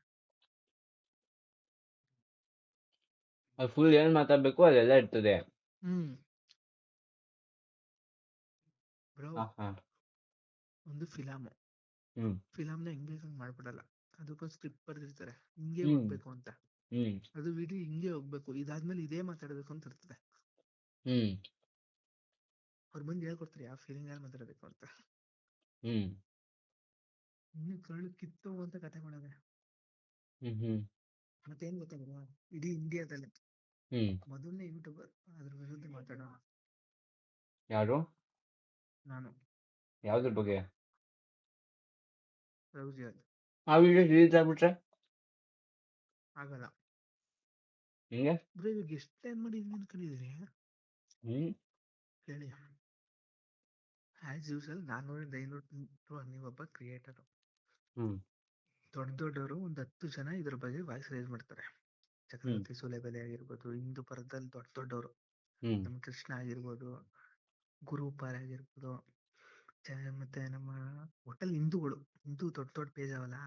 ಅದು ಫುಲ್ ಏನ್ ಮಾತಾಡ್ಬೇಕು ಅದೆಲ್ಲ ಇರ್ತದೆ. ಹ್ಮ್. ಬ್ರೋ ಒಂದು ಫಿಲಮ್. ಹ್ಮ್. ನ ಹೆಂಗ್ ಬೇಕಂಗ್ ಮಾಡ್ಬಿಡಲ್ಲ. ಅದಕ್ಕೊಂದು ಸ್ಕ್ರಿಪ್ಟ್ ಬರ್ದಿರ್ತಾರೆ. ಹಿಂಗೆ ಹ್ಮ್. ಹೋಗ್ಬೇಕು ಅಂತ. ಹ್ಮ್. ಅದು ವಿಡಿಯೋ ಹಿಂಗೆ ಹೋಗ್ಬೇಕು. ಇದಾದ್ಮೇಲೆ ಇದೇ ಮಾತಾಡ್ಬೇಕು ಅಂತ ಇರ್ತದೆ. ಅವ್ರ ಅವ್ರು ಬಂದು ಹೇಳ್ಕೊಡ್ತಾರೆ ಯಾವ ಫೀಲಿಂಗ್ ಅಲ್ಲಿ ಮಾತಾಡ್ಬೇಕು ಅಂತ. ಹ್ಮ್. ಇನ್ನು ಕಳ್ಳು ಕಿತ್ತು ಅಂತ ಕಥೆಗಳಿವೆ ಹ್ಮ್ ಹ್ಮ್. ಮತ್ತೇನ್ ಗೊತ್ತಾಗ ಇಡೀ ಇಂಡಿಯಾದಲ್ಲಿ ಹ್ಮ್. ಮೊದಲನೇ ಯೂಟ್ಯೂಬರ್ ಅದ್ರ ವಿರುದ್ಧ ಮಾತಾಡೋಣ. ಯಾರು? ನಾನು. ಯಾವ್ದ್ರ ಬಗ್ಗೆ? ರೌಜಿಯಾದ್ ಆ ವಿಡಿಯೋ ರಿಲೀಸ್ ಆಗ್ಬಿಟ್ರೆ? ಆಗಲ್ಲ. ಹಿಂಗೆ? ಬ್ರೋ ಇವಾಗ ಎಷ್ಟು ಪ್ಲಾನ್ ಮಾಡಿದ್ವಿ ಅನ್ಕೊಂಡಿದೀರಿ ಹ್ಮ್. ಹೇಳಿ. ಆಸ್ ಯೂಸಲ್ ನಾನ್ನೂರಿಂದ ಐನೂರು ನೀವೊಬ್ಬ ಕ್ರಿಯೇಟರ್ ಹ್ಮ್. ದೊಡ್ಡ ದೊಡ್ಡವರು ಒಂದ್ ಹತ್ತು ಜನ ಇದ್ರ ಬಗ್ಗೆ ವಾಯ್ಸ್ ರೈಸ್ ಮಾಡ್ತಾರೆ. ಚಕ್ರವರ್ತಿ ಸುಲೇಬೆಲೆ ಆಗಿರ್ಬೋದು ಹಿಂದೂ ಪರದಲ್ಲಿ ದೊಡ್ಡ ದೊಡ್ಡವರು. ಹ್ಮ್. ನಮ್ಮ ಕೃಷ್ಣ ಆಗಿರ್ಬೋದು ಗುರುಪಾಲ್ ಆಗಿರ್ಬೋದು ಮತ್ತೆ ನಮ್ಮ ಒಟ್ಟಲ್ಲಿ ಹಿಂದೂಗಳು ಹಿಂದೂ ದೊಡ್ಡ ದೊಡ್ಡ ಪೇಜ್ ಅವಲ್ಲ?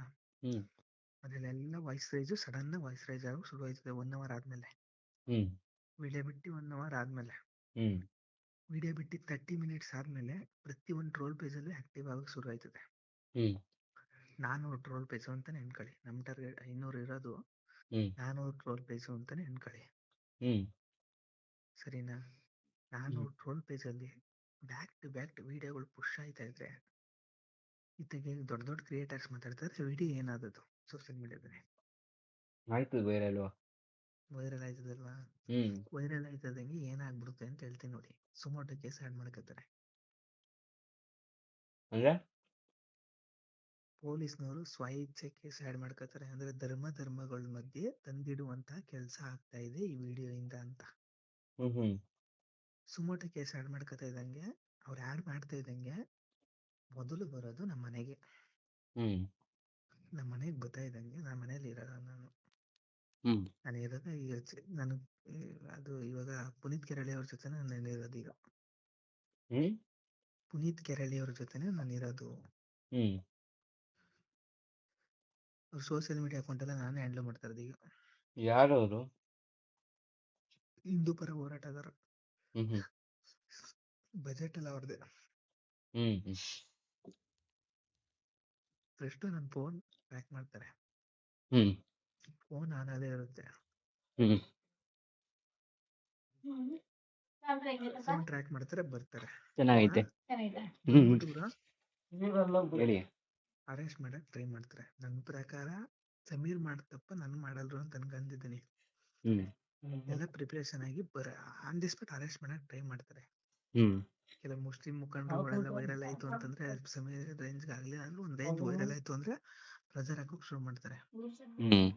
ಅದ್ರಲ್ಲೆಲ್ಲ voice raise sudden voice raise ಆಗ ಶುರು ಆಯ್ತದೆ ಒನ್ ಅವರ್ ಆದ್ಮೇಲೆ ವಿಡಿಯೋ ಬಿಟ್ಟು ಒನ್ ಅವರ್ ಆದ್ಮೇಲೆ. ಹ್ಮ್. ವಿಡಿಯೋ ಬಿಟ್ಟು ತರ್ಟಿ ಮಿನಿಟ್ಸ್ ಆದ್ಮೇಲೆ ಪ್ರತಿ ಒಂದು ಟ್ರೋಲ್ ಪೇಜಲ್ಲೂ ಆಕ್ಟಿವ್ ಆಗಕ್ಕೆ ಶುರು ಆಯ್ತದೆ ನಾನೂರು ಟ್ರೋಲ್ ಪೇಜ್ ಅಂತಾನೆ ಅನ್ಕೊಳ್ಳಿ ನಮ್ ಟಾರ್ಗೆಟ್ ಐನೂರು ಇರೋದು ನಾನೂರು ಟ್ರೋಲ್ ಪೇಜ್ ಅಂತಾನೆ ಅನ್ಕೊಳ್ಳಿ ಹ್ಮ್. ಸರಿನಾ? ನಾನೂರು ಟ್ರೋಲ್ ಪೇಜಲ್ಲಿ ಬ್ಯಾಕ್ ಟು ಬ್ಯಾಕ್ ವಿಡಿಯೋಗಳು ಪುಷ್ ಆಯ್ತಾ ಇದ್ರೆ ಇದಕ್ಕೆ ದೊಡ್ಡ ದೊಡ್ಡ ಕ್ರಿಯೇಟರ್ಸ್ ಮಾತಾಡ್ತಾರೆ ವಿಡಿಯೋ ಏನಾದದ್ದು ಸೋಷಿಯಲ್ ಮೀಡಿಯಾದಲ್ಲಿ. ಆಯ್ತು ವೈರಲ್. ವೈರಲ್ ಆಯ್ತದಲ್ವಾ? ವೈರಲ್ ಆಯ್ತದಂಗೆ ಏನಾಗ್ಬಿಡುತ್ತೆ ಅಂತ ಹೇಳ್ತೀನಿ ನೋಡಿ. ಸುಮಾರು ಕೇಸ್ ಆಡ್ ಮಾಡ್ಕೊತಾರೆ ಅಂದ್ರೆ? ಪೊಲೀಸ್ನವರು ಸ್ವಇಚ್ಛೆ ಕೇಸ್ ಆಡ್ ಮಾಡ್ಕೊತಾರೆ ಅಂದ್ರೆ ಧರ್ಮ ಧರ್ಮಗಳ ಮಧ್ಯೆ ತಂದಿಡುವಂತಹ ಕೆಲಸ ಆಗ್ತಾ ಇದೆ ಈ ವಿಡಿಯೋ ಇಂದ ಅಂತ ಸುಮೋಟೋ ಕೇಸ್ ಆಡ್ ಮಾಡ್ಕೋತಾ ಇದ್ದಂಗೆ ಅವ್ರು ಆಡ್ ಮಾಡ್ತಾ ಇದ್ದಂಗೆ ಮೊದಲು ಬರೋದು ನಮ್ಮ ಮನೆಗೆ. ಹ್ಮ್. ನಮ್ಮ ಮನೆಗೆ ಬರ್ತಾ ಇದ್ದಂಗೆ ನಮ್ಮ ಮನೇಲಿ ಇರಲ್ಲ ನಾನು. ನಾನು ಇರೋದು ಈಗ ನಾನು ಅದು ಇವಾಗ ಪುನೀತ್ ಕೆರಳಿ ಅವ್ರ ಜೊತೆ ನಾನು ಇರೋದು ಈಗ. ಹ್ಮ್. ಪುನೀತ್ ಕೆರಳಿ ಅವ್ರ ಜೊತೆನೆ ನಾನು ಇರೋದು. ಹ್ಮ್. ಅವ್ರ ಸೋಷಿಯಲ್ ಮೀಡಿಯಾ ಅಕೌಂಟ್ ಎಲ್ಲ ನಾನೇ ಹ್ಯಾಂಡಲ್ ಮಾಡ್ತಾ ಇರೋದು ಈಗ. ಯಾರು ಅವರು ಹಿಂದೂ ಪರ ಹೋರಾಟಗಾರ. ಹ್ಮ್. ಹ್ಮ್ ಬಜೆಟ್ ಎಲ್ಲ ಅವ್ರದ್ದೇ. ಹ್ಮ್. ಹ್ಮ್ ಫಸ್ಟ್ ನನ್ನ ಫೋನ್ ಟ್ರ್ಯಾಕ್ ಮಾಡ್ತಾರೆ. ಹ್ಮ್. ಫೋನ್ ಆನ್ ಇರುತ್ತೆ. ಹ್ಮ್. ಫೋನ್ ಟ್ರ್ಯಾಕ್ ಮಾಡ್ತಾರೆ ಬರ್ತಾರೆ. ಚೆನ್ನಾಗೈತೆ. ಹ್ಮ್. ಹುಡುಗರು ಹೇಳಿ ಅರೆಸ್ಟ್ ಮಾಡಕ್ ಟ್ರೈ ಮಾಡ್ತಾರೆ. ನನ್ನ ಪ್ರಕಾರ ಸಮೀರ್ ಮಾಡ್ತಪ್ಪ ನಾನು ಮಾಡಲ್ರು ಅಂತ ಅನ್ಕೊಂಡಿದ್ದೀನಿ ಹ್ಮ್. ಎಲ್ಲ ಪ್ರಿಪರೇಷನ್ ಆಗಿ ಬರ ಆನ್ ದಿ ಸ್ಪಾಟ್ ಅರೆಸ್ಟ್ ಮಾಡಕ್ ಟ್ರೈ ಮಾಡ್ತಾರೆ. ಹ್ಮ್. ಕೆಲವು ಮುಸ್ಲಿಂ ಮುಖಂಡರುಗಳೆಲ್ಲ ವೈರಲ್ ಆಯ್ತು ಅಂತಂದ್ರೆ ಸಮಯ ರೇಂಜ್ ಆಗ್ಲಿಲ್ಲ ಅಂದ್ರೆ ಒಂದ್ ರೇಂಜ್ ವೈರಲ್ ಆಯ್ತು ಅಂದ್ರೆ ಪ್ರೆಜರ್ ಹಾಕೋಕ್ ಶುರು ಮಾಡ್ತಾರೆ. ಹ್ಮ್.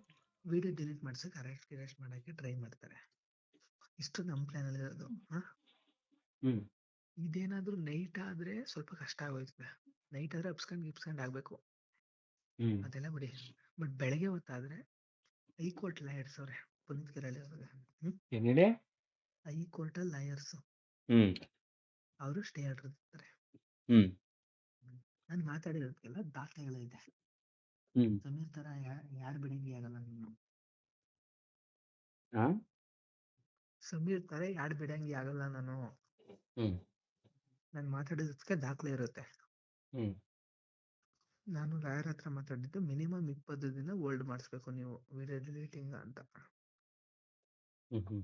ವಿಡಿಯೋ ಡಿಲೀಟ್ ಮಾಡ್ಸಕ್ ಅರೆಸ್ಟ್ ಗಿರೆಸ್ಟ್ ಮಾಡಕ್ಕೆ ಟ್ರೈ ಮಾಡ್ತಾರೆ. ಇಷ್ಟು ನಮ್ ಪ್ಲಾನ್ ಅಲ್ಲಿ ಇರೋದು. ಹ? ಹ್ಮ್. ಇದೇನಾದ್ರೂ ನೈಟ್ ಆದ್ರೆ ಸ್ವಲ್ಪ ಕಷ್ಟ ಆಗೋಯ್ತದೆ. ನೈಟ್ ಆದ್ರೆ ಅಪ್ಸ್ಕೊಂಡ್ ಗಿಪ್ಸ್ಕೊಂಡ್ ಆಗ್ಬೇಕು. ಹ್ಮ್. ಅದೆಲ್ಲ ಬಿಡಿ. ಬಟ್ ಬೆಳಗ್ಗೆ ಹೊತ್ತಾದ್ರೆ ಹೈಕೋರ್ಟ್ ಲಾಯರ್ಸ್ ಅವ್ರೆ ಪುನೀತ್ ಕಿರಾಳಿ ಅವ್ರಿಗೆ ಏನ್ ಹೇಳಿ ಹೈಕೋರ್ಟ್ ಅಲ್ಲಿ ಲಾಯರ್ಸ್ ಹ್ಮ್. ಅವರು ಸ್ಟೇ ಆರ್ಡರ್ ಇರ್ತಾರೆ. ಹ್ಮ್. ನಾನು ಮಾತಾಡಿರೋದಕ್ಕೆಲ್ಲ ದಾಖಲೆಗಳಿದೆ. ಹ್ಮ್. ಸಮೀರ್ ತರ ಯಾರು ಬಿಡಂಗಿ ಆಗಲ್ಲ ನೀನು. ಆ? ಸಮೀರ್ ತರ ಯಾರು ಬಿಡಂಗಿ ಆಗಲ್ಲ ನಾನು. ಹ್ಮ್. ನಾನು ಮಾತಾಡಿದಕ್ಕೆ ದಾಖಲೆ ಇರುತ್ತೆ. ಹ್ಮ್. ನಾನು ಲಾಯರ್ ಹತ್ರ ಮಾತಾಡಿದ್ದು ಮಿನಿಮಮ್ ಇಪ್ಪತ್ತು ದಿನ ಹೋಲ್ಡ್ ಮಾಡಿಸ್ಬೇಕು ನೀವು. ವಿಡಿಯೋ ಡಿಲೀಟಿಂಗ್ ಅಂತ. ಹ್ಮ್.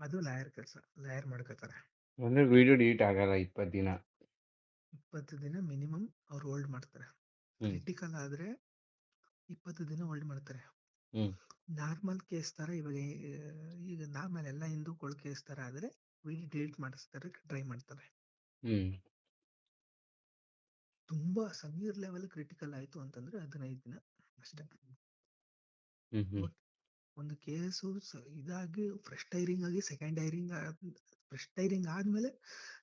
ಅದು ಲಾಯರ್ ಕೆಲಸ ಲಾಯರ್ ಮಾಡ್ಕೋತಾರೆ. ಅಂದ್ರೆ ವಿಡಿಯೋ ಡಿಲೀಟ್ ಆಗಲ್ಲ ಇಪ್ಪತ್ತು ದಿನ. ಇಪ್ಪತ್ತು ದಿನ ಮಿನಿಮಮ್ ಅವ್ರು ಹೋಲ್ಡ್ ಮಾಡ್ತಾರೆ. ಹ್ಮ್. ಕ್ರಿಟಿಕಲ್ ಆದ್ರೆ ಇಪ್ಪತ್ತು ದಿನ ಹೋಲ್ಡ್ ಮಾಡ್ತಾರೆ. ಹ್ಮ್. ನಾರ್ಮಲ್ ಕೇಸ್ ತರ ಇವಾಗ ಈಗ ನಾರ್ಮಲ್ ಎಲ್ಲ ಹಿಂದೂಗಳು ಕೇಸ್ ತರ ಆದ್ರೆ ವಿಡಿಯೋ ಡಿಲೀಟ್ ಮಾಡಿಸ್ತಾರೆ ಟ್ರೈ ಮಾಡ್ತಾರೆ. ಹ್ಮ್. ತುಂಬಾ ಸಮೀರ್ ಲೆವೆಲ್ ಕ್ರಿಟಿಕಲ್ ಆಯ್ತು ಅಂತಂದ್ರೆ ಹದಿನೈದು ದಿನ ಅಷ್ಟೇ. ಹ್ಮ್ ಹ್ಮ್. ಬಟ್ ಒಂದು ಕೇಸು ಇದಾಗಿ ಫ್ರೆಶ್ ಹೈರಿಂಗ್ ಆಗಿ ಸೆಕೆಂಡ್ ಹೈರಿಂಗ್ ಫ್ರೆಶ್ ಹೈರಿಂಗ್ ಆದ್ಮೇಲೆ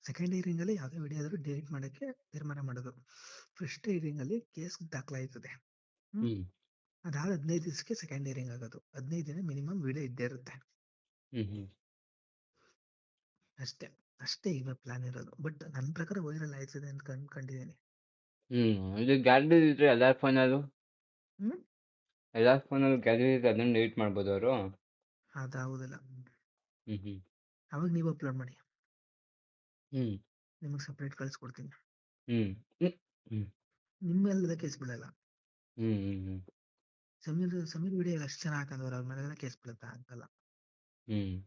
ಸೆಕೆಂಡ್ ಹೈರಿಂಗ್ ಅಲ್ಲಿ ಯಾವುದೇ ವಿಡಿಯೋ ಆದರೂ ಡಿಲೀಟ್ ಮಾಡಕ್ಕೆ ತೀರ್ಮಾನ ಮಾಡೋದು. ಫ್ರೆಶ್ ಹೈರಿಂಗ್ ಅಲ್ಲಿ ಕೇಸ್ ದಾಖಲಾಯ್ತದೆ. ಅದಾದ ಹದಿನೈದು ದಿವಸಕ್ಕೆ ಸೆಕೆಂಡ್ ಇಯರಿಂಗ್ ಆಗೋದು. ಹದಿನೈದು ದಿನ ಮಿನಿಮಮ್ ವಿಡಿಯೋ ಇದ್ದೇ ಇರುತ್ತೆ. ಹ್ಮ್ ಹ್ಮ್. ಅಷ್ಟೇ ಅಷ್ಟೇ ಈಗ ಪ್ಲಾನ್ ಇರೋದು. ಬಟ್ ನನ್ನ ಪ್ರಕಾರ ವೈರಲ್ ಆಯ್ತದೆ ಅಂತ ಅನ್ಕೊಂಡಿದ್ದೀನಿ ಹ್ಮ್ ಇದು ಗ್ಯಾರಂಟಿ ಇದ್ರೆ ಎಲ್ಲಾರ್ ಫೋನ್ ಅದು? ಹ್ಮ್ ಫೋನಲ್ಲಿ ಗ್ಯಾಲರಿ ಇದೆ ಅದನ್ನ ಡಿಲೀಟ್ ಮಾಡ್ಬೋದು ಅವರು? ಅದಾಗುದಿಲ್ಲ. ಹ್ಮ್ ಹ್ಮ್. ಅವಾಗ ನೀವು ಅಪ್ಲೋಡ್ ಮಾಡಿ. ಹ್ಮ್. ನಿಮಗೆ ಸಪ್ರೇಟ್ ಕಳ್ಸ್ಕೊಡ್ತೀನಿ. ಹ್ಮ್. ಹ್ಮ್ ಹ್ಮ್. ನಿಮ್ಮೆಲ್ಲದ ಕೇಸ್ ಬಿಡಲ್ಲ. ಹ್ಮ್ ಹ್ಮ್ ಸಮೀರ್ ಸಮೀರ್ ವಿಡಿಯೋ ಅಷ್ಟು ಚೆನ್ನಾಗಿ ಅವರ ಅವ್ರ ಮೇಲೆಲ್ಲ ಕೇಸ್ ಬೀಳುತ್ತಾ ಹಾಕಲ್ಲ ಹ್ಮ್.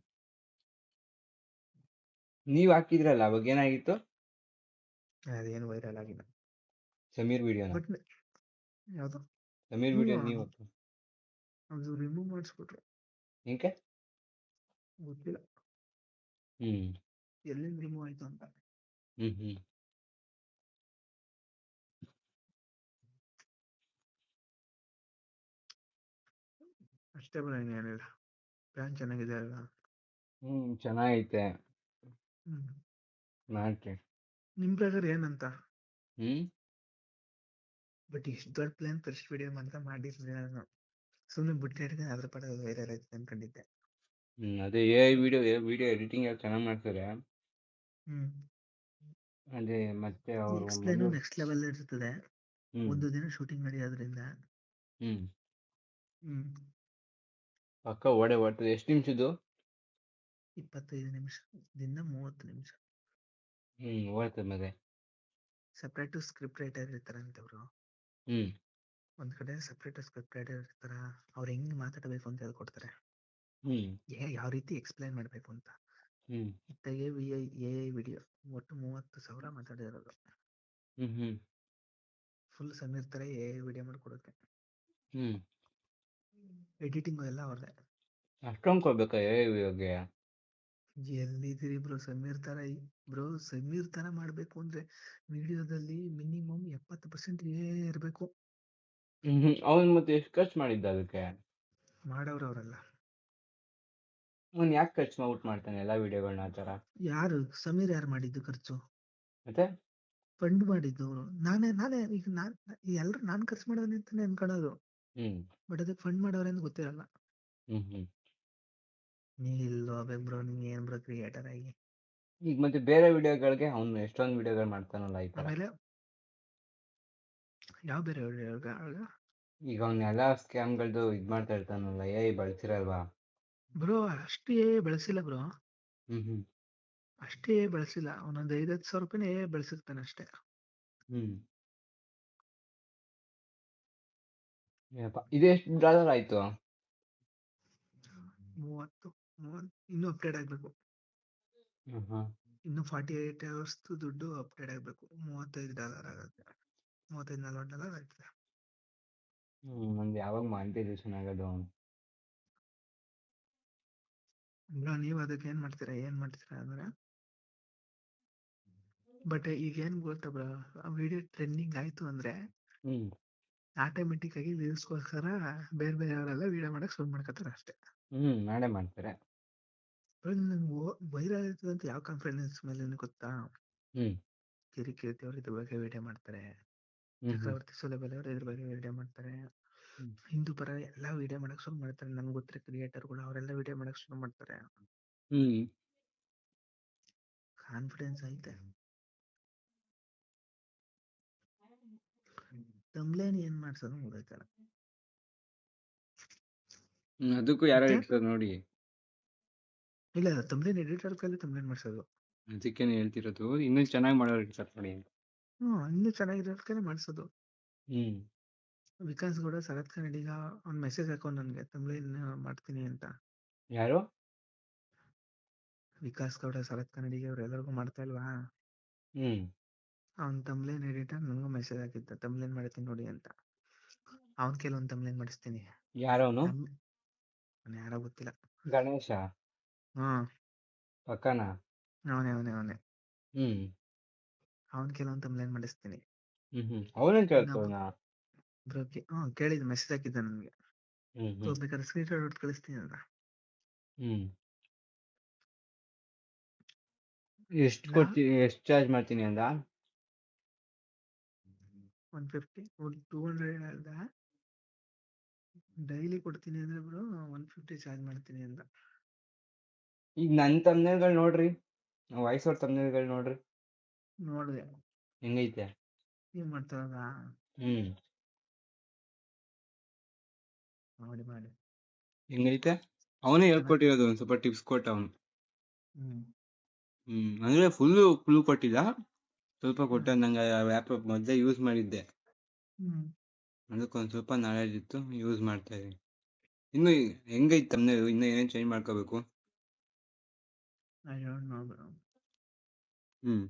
ನೀವು ಹಾಕಿದ್ರಲ್ಲ ಅವಾಗ ಏನಾಗಿತ್ತು? ಅದೇನು ವೈರಲ್ ಆಗಿಲ್ಲ. ಸಮೀರ್ ವಿಡಿಯೋ ಯಾವುದು? ಸಮೀರ್ ವಿಡಿಯೋ ಅದು- ನೀವು ಅದು ರಿಮೂವ್ ಮಾಡಿಸ್ಬಿಟ್ರು ಏಕೆ ಗೊತ್ತಿಲ್ಲ ಹ್ಮ್ ಎಲ್ಲಿಂದ ರಿಮೂವ್ ಆಯ್ತು ಅಂತ ಹ್ಮ್ ಹ್ಮ್ ಅಷ್ಟೇ ಬರ ಏನಿಲ್ಲ ಪ್ಲಾನ್ ಚೆನ್ನಾಗಿದೆ ಅಲ್ಲ ಹ್ಮ್ ಚೆನ್ನಾಗೈತೆ ಹ್ಮ್ ನಿಮ್ಮ ನಿಮ್ ಪ್ರಕಾರ ಏನಂತ ಹ್ಮ್ ಬಟ್ ಇಷ್ಟು ದೊಡ್ಡ ಪ್ಲ್ಯಾನ್ ಫಸ್ಟ್ ವಿಡಿಯೋ ಮಾತ್ರ ಮಾಡಿರ್ಲಿಲ್ಲ ನಾನು ಸುಮ್ಮನೆ ಬಿಟ್ಟು ಹಿಡ್ಕೊಂಡು ಅದ್ರ ಪಡ ವೈರಲ್ ಆಯ್ತು ಅನ್ಕೊಂಡಿದ್ದೆ ಹ್ಮ್ ಅದೇ A I video video editing ಎಲ್ಲ ಚೆನ್ನಾಗಿ ಮಾಡ್ತಾರೆ. ಹ್ಮ್. ಅದೇ ಮತ್ತೆ ಅವರು ನೆಕ್ಸ್ಟ್ ಲೆವೆಲ್ ನೆಕ್ಸ್ಟ್ ಲೆವೆಲ್ ಇರ್ತದೆ. ಒಂದು ದಿನ ಶೂಟಿಂಗ್ ನಡೆಯೋದ್ರಿಂದ. ಹ್ಮ್. ಹ್ಮ್. ಪಕ್ಕ ಓಡೆ ಓಡ್ತದೆ. ಎಷ್ಟು ನಿಮಿಷದ್ದು? ಇಪ್ಪತ್ತೈದು ನಿಮಿಷ ದಿನ ಮೂವತ್ತು ನಿಮಿಷ. ಹ್ಮ್ ಓಡ್ತದೆ ಮತ್ತೆ ಸಪ್ರೇಟ್ ಸ್ಕ್ರಿಪ್ಟ್ ರೈಟರ್ ಇರ್ತಾರಂತೆ ಅವರು. ಹ್ಮ್. ಒಂದ್ ಕಡೆ ಸಪ್ರೇಟ್ ಸ್ಕ್ರಿಪ್ಟ್ ರೈಟರ್ ಇರ್ತಾರ ಅವ್ರು ಹೆಂಗ್ ಮಾತಾಡಬೇಕು ಅಂತ ಹೇಳ್ಕೊಡ್ತಾರೆ. ಯಾವ ರೀತಿ ಎಕ್ಸ್ಪ್ಲೈನ್ ಮಾಡ್ಬೇಕು ಅಂತ. ಇತ್ತಾಗೆ ವಿ ಐ ಎ ಐ ವಿಡಿಯೋ ಒಟ್ಟು ಮೂವತ್ತು ಸಾವಿರ ಮಾತಾಡಿರೋದು. ಫುಲ್ ಸಮೀರ್ ತರ ಎ ಐ ವಿಡಿಯೋ ಮಾಡ್ಕೊಡುತ್ತೆ ಹ್ಮ್. ಎಡಿಟಿಂಗ್ ಎಲ್ಲ ಅವ್ರದೇ. ಅಷ್ಟೊಂದ್ ಕೊಡ್ಬೇಕಾ ಇವಾಗೆ ಎಲ್ಲಿದ್ದೀರಿ ಬ್ರೋ? ಸಮೀರ್ ತರ ಬ್ರೋ ಸಮೀರ್ ತರ ಮಾಡ್ಬೇಕು ಅಂದ್ರೆ ವಿಡಿಯೋದಲ್ಲಿ ಮಿನಿಮಮ್ ಎಪ್ಪತ್ತು ಪರ್ಸೆಂಟ್ ಇರ್ಬೇಕು. ಹ್ಮ್ ಅವ್ನ್ ಮತ್ತೆ ಎಷ್ಟು ಖರ್ಚು ಮಾಡಿದ್ದ ಅದಕ್ಕೆ? ಮಾಡೋರು ಅವರಲ್ಲ. ಅವ್ನ್ ಯಾಕೆ ಖರ್ಚು ಮಾಡ್ಬಿಟ್ಟು ಮಾಡ್ತಾನೆ ಎಲ್ಲಾ ವಿಡಿಯೋಗಳನ್ನ ಆ ಯಾರು? ಸಮೀರ್ ಯಾರು ಮಾಡಿದ್ದು ಖರ್ಚು? ಮತ್ತೆ? ಫಂಡ್ ಮಾಡಿದ್ದು ಅವ್ರು. ನಾನೇ ನಾನೇ ಈಗ ನಾನ್ ಎಲ್ರು ನಾನ್ ಖರ್ಚು ಮಾಡೋನೆ ಅಂತಾನೆ ಅನ್ಕೊಳ್ಳೋದು. ಹ್ಮ್. ಬಟ್ ಅದಕ್ಕೆ ಫಂಡ್ ಮಾಡೋರೇನು ಅಂತ ಗೊತ್ತಿರಲ್ಲ. ಹ್ಮ್ ಹ್ಮ್. ನೀಲ್ ಅವೇ ಬ್ರೋ ನೀನ್ ಏನ್ ಬ್ರೋ ಕ್ರಿಯೇಟರ್ ಆಗಿ? ಈಗ ಮತ್ತೆ ಬೇರೆ ವಿಡಿಯೋಗಳಿಗೆ ಅವ್ನು ಎಷ್ಟೊಂದು ವಿಡಿಯೋಗಳು ಮಾಡ್ತಾನಲ್ಲ ಈ ತರ ಆಮೇಲೆ ಯಾವ ಬೇರೆ ಆಗ ಈಗ ಅವ್ನೆಲ್ಲ ಸ್ಕ್ಯಾಮ್ಗಳ್ದು ಇದ್ ಮಾಡ್ತಾ ಇರ್ತಾನಲ್ಲ ಏ ಬಳಸಿರಲ್ವಾ? ಬ್ರೋ ಅಷ್ಟೇ ಬಳಸಿಲ್ಲ ಬ್ರೋ. ಹ್ಮ್ ಹ್ಮ್. ಅಷ್ಟೇ ಬೆಳೆಸಿಲ್ಲ. ಐದ್ ಐದತ್ತು ಸಾವಿರ ರೂಪಾಯಿನೇ ಬಳಸಿರ್ತಾನೆ ಅಷ್ಟೇ. ಹ್ಮ್. ಇದೆಷ್ಟು ಡಾಲರ್ ಆಯ್ತು? ಮೂವತ್ತು ಮೂವತ್ತು ಇನ್ನೂ ಅಪ್ಡೇಟ್ ಆಗ್ಬೇಕು. ಹ್ಮ್ ಹ್ಮ್. ಇನ್ನು ಫಾರ್ಟಿ ಏಟ್ ಅವರ್ಸ್ ದುಡ್ಡು ಅಪ್ಡೇಟ್ ಆಗ್ಬೇಕು. ಮೂವತ್ತೈದು ಡಾಲರ್ ಆಗುತ್ತೆ. ಮೂವತ್ತೈದು ನಲ್ವತ್ತು ಡಾಲರ್ ಆಯ್ತದೆ ಹ್ಮ್ ನಂದು ಯಾವಾಗ ಮಾನಿಟೈಸೇಷನ್ ಆಗೋದು? ಬ್ರೋ ನೀವು ಅದಕ್ಕೆ ಏನ್ ಮಾಡ್ತೀರಾ? ಏನ್ ಮಾಡ್ತೀರಾ ಅಂದ್ರೆ? ಬಟ್ ಈಗ ಏನ್ ಗೊತ್ತಾ ಬ್ರೋ ವಿಡಿಯೋ ಟ್ರೆಂಡಿಂಗ್ ಆಯ್ತು ಅಂದ್ರೆ ಹ್ಮ್. ಆಟೋಮೆಟಿಕ್ ಆಗಿ ವ್ಯೂಸ್ಗೋಸ್ಕರ ಬೇರೆ ಬೇರೆ ಅವರೆಲ್ಲ ವಿಡಿಯೋ ಮಾಡಕ್ ಶುರು ಮಾಡ್ಕೋತಾರೆ ಅಷ್ಟೇ. ಹ್ಮ್ ನಾಳೆ ಮಾಡ್ತಾರೆ. ವೈರಲ್ ಆಯ್ತದೆ ಅಂತ ಯಾವ ಕಾನ್ಫಿಡೆನ್ಸ್ ಮೇಲೆ ಗೊತ್ತಾ? ಹ್ಮ್. ಕಿರಿಕಿರಿ ಅವ್ರ ಇದ್ರ ಬಗ್ಗೆ ವಿಡಿಯೋ ಮಾಡ್ತಾರೆ. ಹ್ಮ್ ಹ್ಮ್. ಚಕ್ರವರ್ತಿ ಸುಲಭ ಅವರು ಇದ್ರ ಬಗ್ಗೆ ವಿಡಿಯೋ ಮಾಡ್ತಾರೆ ಹಿಂದೂ ಪರ ಎಲ್ಲ ವಿಡಿಯೋ ಮಾಡಕ್ ಶುರು ಮಾಡ್ತಾರೆ. ನನ್ಗೆ ಗೊತ್ತಿರೋ ಕ್ರಿಯೇಟರ್ಗಳು ಅವರೆಲ್ಲ ವಿಡಿಯೋ ಮಾಡಕ್ ಶುರು ಮಾಡ್ತಾರೆ. ಹ್ಮ್. ಕಾನ್ಫಿಡೆನ್ಸ್ ಐತೆ. ತಮ್ಲೇನ್ ಏನ್ ಮಾಡ್ಸೋದು ಗೊತ್ತಾಯ್ತಲ್ಲ ಹ್ಮ್, ಅದಕ್ಕೂ ಯಾರೋ? ಇಡ್ತಾರೆ ನೋಡಿ. ಇಲ್ಲ ತಮ್ಲೇನ್ ಎಡಿಟರ್ ಕೈಲಿ ತಮ್ಲೇನ್ ಮಾಡ್ಸೋದು. ಅದಕ್ಕೇನೆ ಹೇಳ್ತಿರೋದು. ಇನ್ನೂ ಚೆನ್ನಾಗಿ ಮಾಡೋರು ಇರ್ತಾರೆ ನೋಡಿ. ಹ್ಮ್ ಇನ್ನೂ ಚೆನ್ನಾಗಿರೋದಕ್ಕೆ ಮಾಡ್ಸೋದು. ಹ್ಮ್. ವಿಕಾಸ್ ಗೌಡ ಶರತ್ ಕನ್ನಡಿಗ ಅವ್ನ್ ಮೆಸೇಜ್ ಹಾಕೊಂಡು ನನ್ಗೆ ತಮಿಳಿನ ಮಾಡ್ತೀನಿ ಅಂತ. ಯಾರು? ವಿಕಾಸ್ ಗೌಡ ಶರತ್ ಕನ್ನಡಿಗ ಅವ್ರು ಎಲ್ಲರಿಗೂ ಮಾಡ್ತಾ ಇಲ್ವಾ? ಹ್ಮ್. ಅವ್ನ್ ತಮ್ಲೇನ್ ಎಡಿಟರ್ ನನಗೂ ಮೆಸೇಜ್ ಹಾಕಿದ್ದ ತಮ್ಲೇನ್ ಮಾಡ್ತೀನಿ ನೋಡಿ ಅಂತ. ಅವ್ನ್ ಕೆಲವೊಂದು ತಮ್ಲೇನ್ ಮಾಡಿಸ್ತೀನಿ. ಯಾರವನು? ಅವ್ನ್ ಯಾರೋ ಗೊತ್ತಿಲ್ಲ. ಗಣೇಶ? ಹ್ಮ್. ಪಕ್ಕನ? ಅವನೇ ಅವನೇ ಅವನೇ. ಹ್ಮ್. ಅವ್ನ್ ಕೆಲವೊಂದ್ ತಮ್ಲೇನ್ ಮಾಡಿಸ್ತೀನಿ. ಹ್ಮ್ ಹ್ಮ್. ಅವನೇನ್ ಕೇಳ್ತವನ ಬ್ರೋ ಹ್ಮ್ ಕೇಳಿದ್ ಮೆಸೇಜ್ ಹಾಕಿದ್ದ ನನ್ಗೆ. ಹ್ಮ್ ಹ್ಮ್. ಬೇಕಾದ್ರೆ ಸ್ಕ್ರೀನ್ ಶಾಟ್ ಹೊಡ್ದು ಕಳಿಸ್ತೀನಿ ಅಂತ ಹ್ಮ್. ಎಷ್ಟು ಕೊಡ್ತೀನಿ ಎಷ್ಟು ಚಾರ್ಜ್ ಮಾಡ್ತೀನಿ ಅಂದ? One fifty two hundred daily ಕೊಡ್ತೀನಿ ಅಂದ್ರೆ ಬ್ರೋ ಒನ್ ಫಿಫ್ಟಿ ಚಾರ್ಜ್ ಮಾಡ್ತೀನಿ ಅಂತ ಈಗ ನನ್ ತಮ್ನೇಲ್ಗಳು ನೋಡ್ರಿ ವಯಸ್ಸವ್ರ ತಮ್ನೇಲ್ಗಳು ನೋಡ್ರಿ. ನೋಡ್ದೆ. ಹೆಂಗೈತೆ? ಏನ್ ಮಾಡ್ತಾರದ ಹ್ಮ್. ಮಾಡಿ ಮಾಡಿ. ಹೆಂಗೈತೆ? ಅವನೇ ಹೇಳ್ಕೊಟ್ಟಿರೋದು ಒಂದ್ ಸ್ವಲ್ಪ ಟಿಪ್ಸ್ ಕೊಟ್ಟ ಅವನು. ಹ್ಮ್. ಹ್ಮ್ ಅಂದ್ರೆ ಫುಲ್ ಕ್ಲೂ ಕೊಟ್ಟಿಲ್ಲ. ಸ್ವಲ್ಪ ಕೊಟ್ಟ ನಂಗೆ ಆ್ಯಪ್ ಮೊದಲೇ ಯೂಸ್ ಮಾಡಿದ್ದೆ. ಹ್ಮ್. ಅದಕ್ಕೊಂದ್ ಸ್ವಲ್ಪ ನಾಲೆಜ್ ಇತ್ತು ಯೂಸ್ ಮಾಡ್ತಾ ಇದೀನಿ ಇನ್ನು ಹೆಂಗೈತೆ ತಮ್ಮ ಇನ್ನು ಏನೇನ್ ಚೇಂಜ್ ಮಾಡ್ಕೋಬೇಕು? ಹ್ಮ್.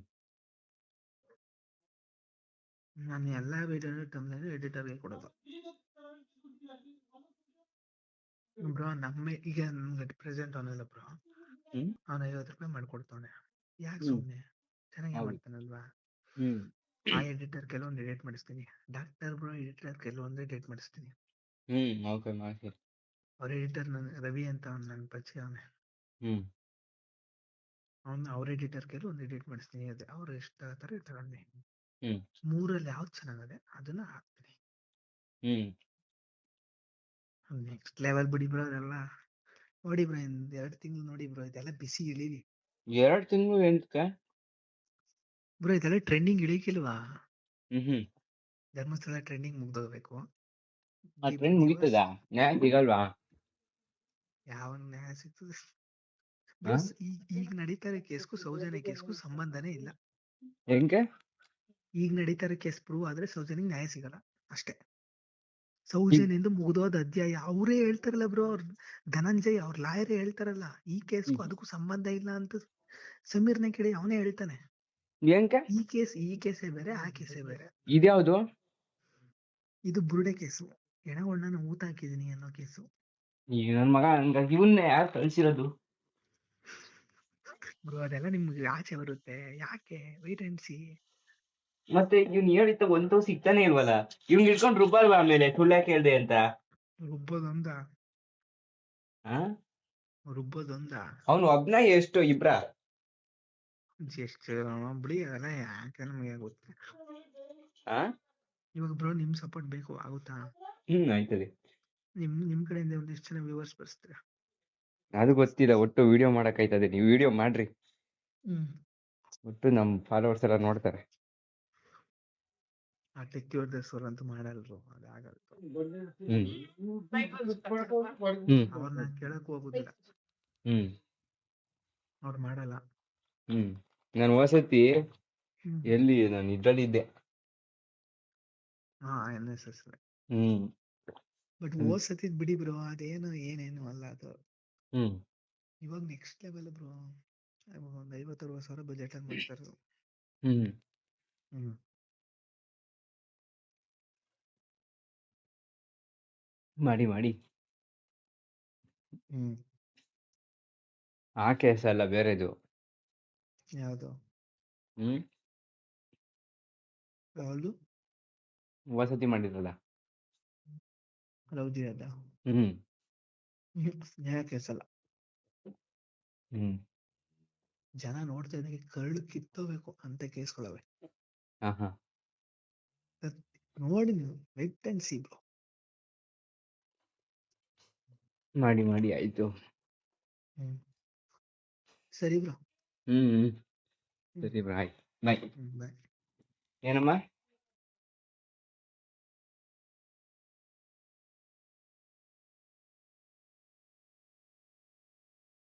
ನಾನು ಎಲ್ಲಾ ವಿಡಿಯೋ ಎಡಿಟರ್ ಎಡಿಟರ್ಗೆ ಕೊಡೋದು. ಬ್ರೋ ನಮ್ಮ ಈಗ ನಮ್ಗೆ ಪ್ರೆಸೆಂಟ್ ಆನಲ್ಲ ಬ್ರೋ. ಅವ್ನ ಐವತ್ತು ರೂಪಾಯಿ ಮಾಡ್ಕೊಡ್ತಾವನೆ. ಯಾಕೆ ಸುಮ್ಮನೆ ಚೆನ್ನಾಗಿ. ಮಾಡ್ತಾನಲ್ವಾ? ಹ್ಮ್. ಆ ಎಡಿಟರ್ ಕೆಲವೊಂದು ಎಡಿಟ್ ಮಾಡಿಸ್ತೀನಿ. ಡಾಕ್ಟರ್ ಬ್ರೋ ಎಡಿಟರ್ ಕೆಲವೊಂದು ಎಡಿಟ್ ಮಾಡಿಸ್ತೀನಿ. ಅವ್ರ ಎಡಿಟರ್ ನನ್ ರವಿ ಅಂತ ಅವ್ನು ನನ್ನ ಪರಿಚಯ ಅವನೇ. ಹ್ಮ್. ಅವ್ನು ಅವ್ರ ಎಡಿಟರ್ ಕೆಲವೊಂದು ಎಡಿಟ್ ಮಾಡಿಸ್ತೀನಿ. ಅದೇ ಅವ್ರ ಇಷ್ಟ ಆ ಥರ ತಗೊಂಡು ಹ್ಮ್. ಮೂರಲ್ಲಿ ಯಾವ್ದು ಚೆನ್ನಾಗದೆ ಅದನ್ನ ಹಾಕ್ತೀನಿ. ಹ್ಮ್. ನೆಕ್ಸ್ಟ್ ಲೆವೆಲ್ ಬಿಡಿ ಬ್ರೋ ಅದೆಲ್ಲ. ನೋಡಿ ಬ್ರೋ ಇನ್ನೊಂದ್ ಎರಡು ತಿಂಗಳು ನೋಡಿ ಬ್ರೋ ಇದೆಲ್ಲ ಬಿಸಿ ಇಳೀಲಿ ಎರಡ್ ತಿಂಗಳು ಎಂತಕ್ಕೆ? ಬ್ರೋ ಇದೆಲ್ಲ ಟ್ರೆಂಡಿಂಗ್ ಇಳಿಕಿಲ್ವಾ? ಹ್ಮ್ ಧರ್ಮಸ್ಥಳ ಟ್ರೆಂಡಿಂಗ್ ಮುಗ್ದೋಗ್ಬೇಕು. ಆ ಟ್ರೆಂಡ್ ಮುಗಿತದ? ನ್ಯಾಯ ಸಿಗಲ್ವಾ? ಯಾವ ನ್ಯಾಯ ಸಿಗ್ತದೆ? ಈಗ ನಡೀತಾರೆ ಕೇಸ್ಗೂ ಸೌಜನ್ಯ ಕೇಸ್ಗೂ ಸಂಬಂಧನೇ ಇಲ್ಲ. ಹೆಂಗೆ? ಈಗ ನಡೀತಾ ಇರೋ ಕೇಸ್ ಪ್ರೂವ್ ಆದ್ರೆ ಸೌಜನ್ಗೆ ನ್ಯಾಯ ಸಿಗಲ್ಲ ಅಷ್ಟೇ. ಸೌಜನ್ಯಂದು ಮುಗಿದೋದ ಅಧ್ಯಾಯ ಅವರೇ ಹೇಳ್ತಾರಲ್ಲ ಬ್ರೋ ಅವ್ರ ಧನಂಜಯ್ ಅವ್ರ ಲಾಯರೇ ಹೇಳ್ತಾರಲ್ಲ ಈ ಕೇಸ್ಗೂ ಅದಕ್ಕೂ ಸಂಬಂಧ ಇಲ್ಲ ಅಂತ ಸಮೀರ್ನ ಕೇಳಿ ಅವನೇ ಹೇಳ್ತಾನೆ. ಈ ಕೇಸ್ ಈ ಕೇಸೇ ಬೇರೆ ಆ ಕೇಸೇ ಬೇರೆ. ಇದ್ಯಾವುದು? ಇದು ಬುರುಡೆ ಕೇಸು. ಎಣಗೊಣ್ಣನ ಊತ ಹಾಕಿದೀನಿ ಅನ್ನೋ ಕೇಸು. ನನ್ ಮಗ ಇವನ್ನ ಯಾರು ಕಳ್ಸಿರೋದು? ಬ್ರೋ ಅದೆಲ್ಲ ನಿಮ್ಗೆ ಆಚೆ ಬರುತ್ತೆ. ಯಾಕೆ? ವೈಟ್ ಅಂಡ್ ಸಿ ಮತ್ತೆ ಇವ್ನ್ ಹೇಳಿತ್ತ ಒಂದು ಸಿಗ್ತಾನೆ ಇಲ್ವಲ್ಲ? ಇವ್ನ್ ಹಿಡ್ಕೊಂಡ್ ರುಬ್ಬಲ್ವಾ ಆಮೇಲೆ ಸುಳ್ಳ ಹೇಳ್ದೆ ಅಂತ. ರುಬ್ಬೋದೊಂದ? ರುಬ್ಬೋದೊಂದ? ಅವ್ನು ಒಬ್ನ ಎಷ್ಟು ಇಬ್ರ? ಎಷ್ಟು ಬಿಡಿ ಅದೆಲ್ಲ ಯಾಕೆ ನಮಗೆ ಗೊತ್ತಿಲ್ಲ ಇವಾಗ ಬ್ರೋ ನಿಮ್ ಸಪೋರ್ಟ್ ಬೇಕು ಆಗುತ್ತಾ? ಹ್ಮ್ ಆಯ್ತದೆ. ನಿಮ್ ನಿಮ್ ಕಡೆಯಿಂದ ಒಂದಿಷ್ಟು ಜನ ವ್ಯೂವರ್ಸ್ ಬರ್ಸ್ತೀರಾ ಅದು ಗೊತ್ತಿಲ್ಲ ಒಟ್ಟು ವಿಡಿಯೋ ಮಾಡಕ್ ಆಯ್ತದೆ. ನೀವು ವಿಡಿಯೋ ಮಾಡ್ರಿ. ಹ್ಮ್. ಒಟ್ಟು ನಮ್ ಫಾಲೋವರ್ಸ್ ಎಲ್ಲ ನೋಡ್ತಾರೆ. ಆ ಟೆಕ್ ಸರ್ ಅಂತೂ ಮಾಡಲ್ರು ಅದಾಗಲ್ಲ ಅವ್ರನ್ನ ಕೇಳಕ್ ಹೋಗುದಿಲ್ಲ. ಹ್ಮ್. ಅವ್ರು ಮಾಡಲ್ಲ. ಹ್ಮ್. ನಾನು ವಸತಿ. ಎಲ್ಲಿ ನಾನು ಇದ್ರಲ್ಲಿ ಇದ್ದೆ ಹಾ N S S hmm. But ಹ್ಮ್. ಬಿಡಿ ಬ್ರೋ ಅದೇನು ಏನೇನು ಅಲ್ಲ ಅದು. ಹ್ಮ್. ಇವಾಗ ನೆಕ್ಸ್ಟ್ ಲೆವೆಲ್ ಬ್ರೋ. ಒಂದ್ ಐವತ್ತು ಅರವತ್ತು ಸಾವಿರ ಬಜೆಟ್ ಅಲ್ಲಿ ಮಾಡ್ತಾರೆ. ಹ್ಮ್. ಹ್ಮ್. ಮಾಡಿ ಮಾಡಿ. ಹ್ಮ್. ಆ ಕೇಸ್ ಅಲ್ಲ ಬೇರೆದು ಯಾವ್ದು? ಹ್ಮ್. ಯಾವ್ದು? ವಸತಿ ಮಾಡಿದ್ರಲ್ಲ. ರೌದಿ ಅದ. ಹ್ಮ್. ನ್ಯಾಯ ಅಲ್ಲ. ಹ್ಮ್. ಜನ ನೋಡ್ತಾ ಇದ್ದಂಗೆ ಕಳ್ಳು ಕಿತ್ತೋಬೇಕು ಅಂತ ಕೇಸ್ಗಳವೆ. ಹಾ ಹಾ ನೋಡಿ ನೀವು ವೆಟ್ ಅಂಡ್ ಸಿ ಬ್ರೋ ಮಾಡಿ ಮಾಡಿ ಆಯ್ತು. ಹ್ಮ್. ಸರಿ ಬ್ರೋ. ಹ್ಮ್ ಹ್ಮ್. ಸರಿ ಬ್ರೋ ಆಯ್ತು. ಬಾಯ್. ಬಾಯ್. ಏನಮ್ಮ?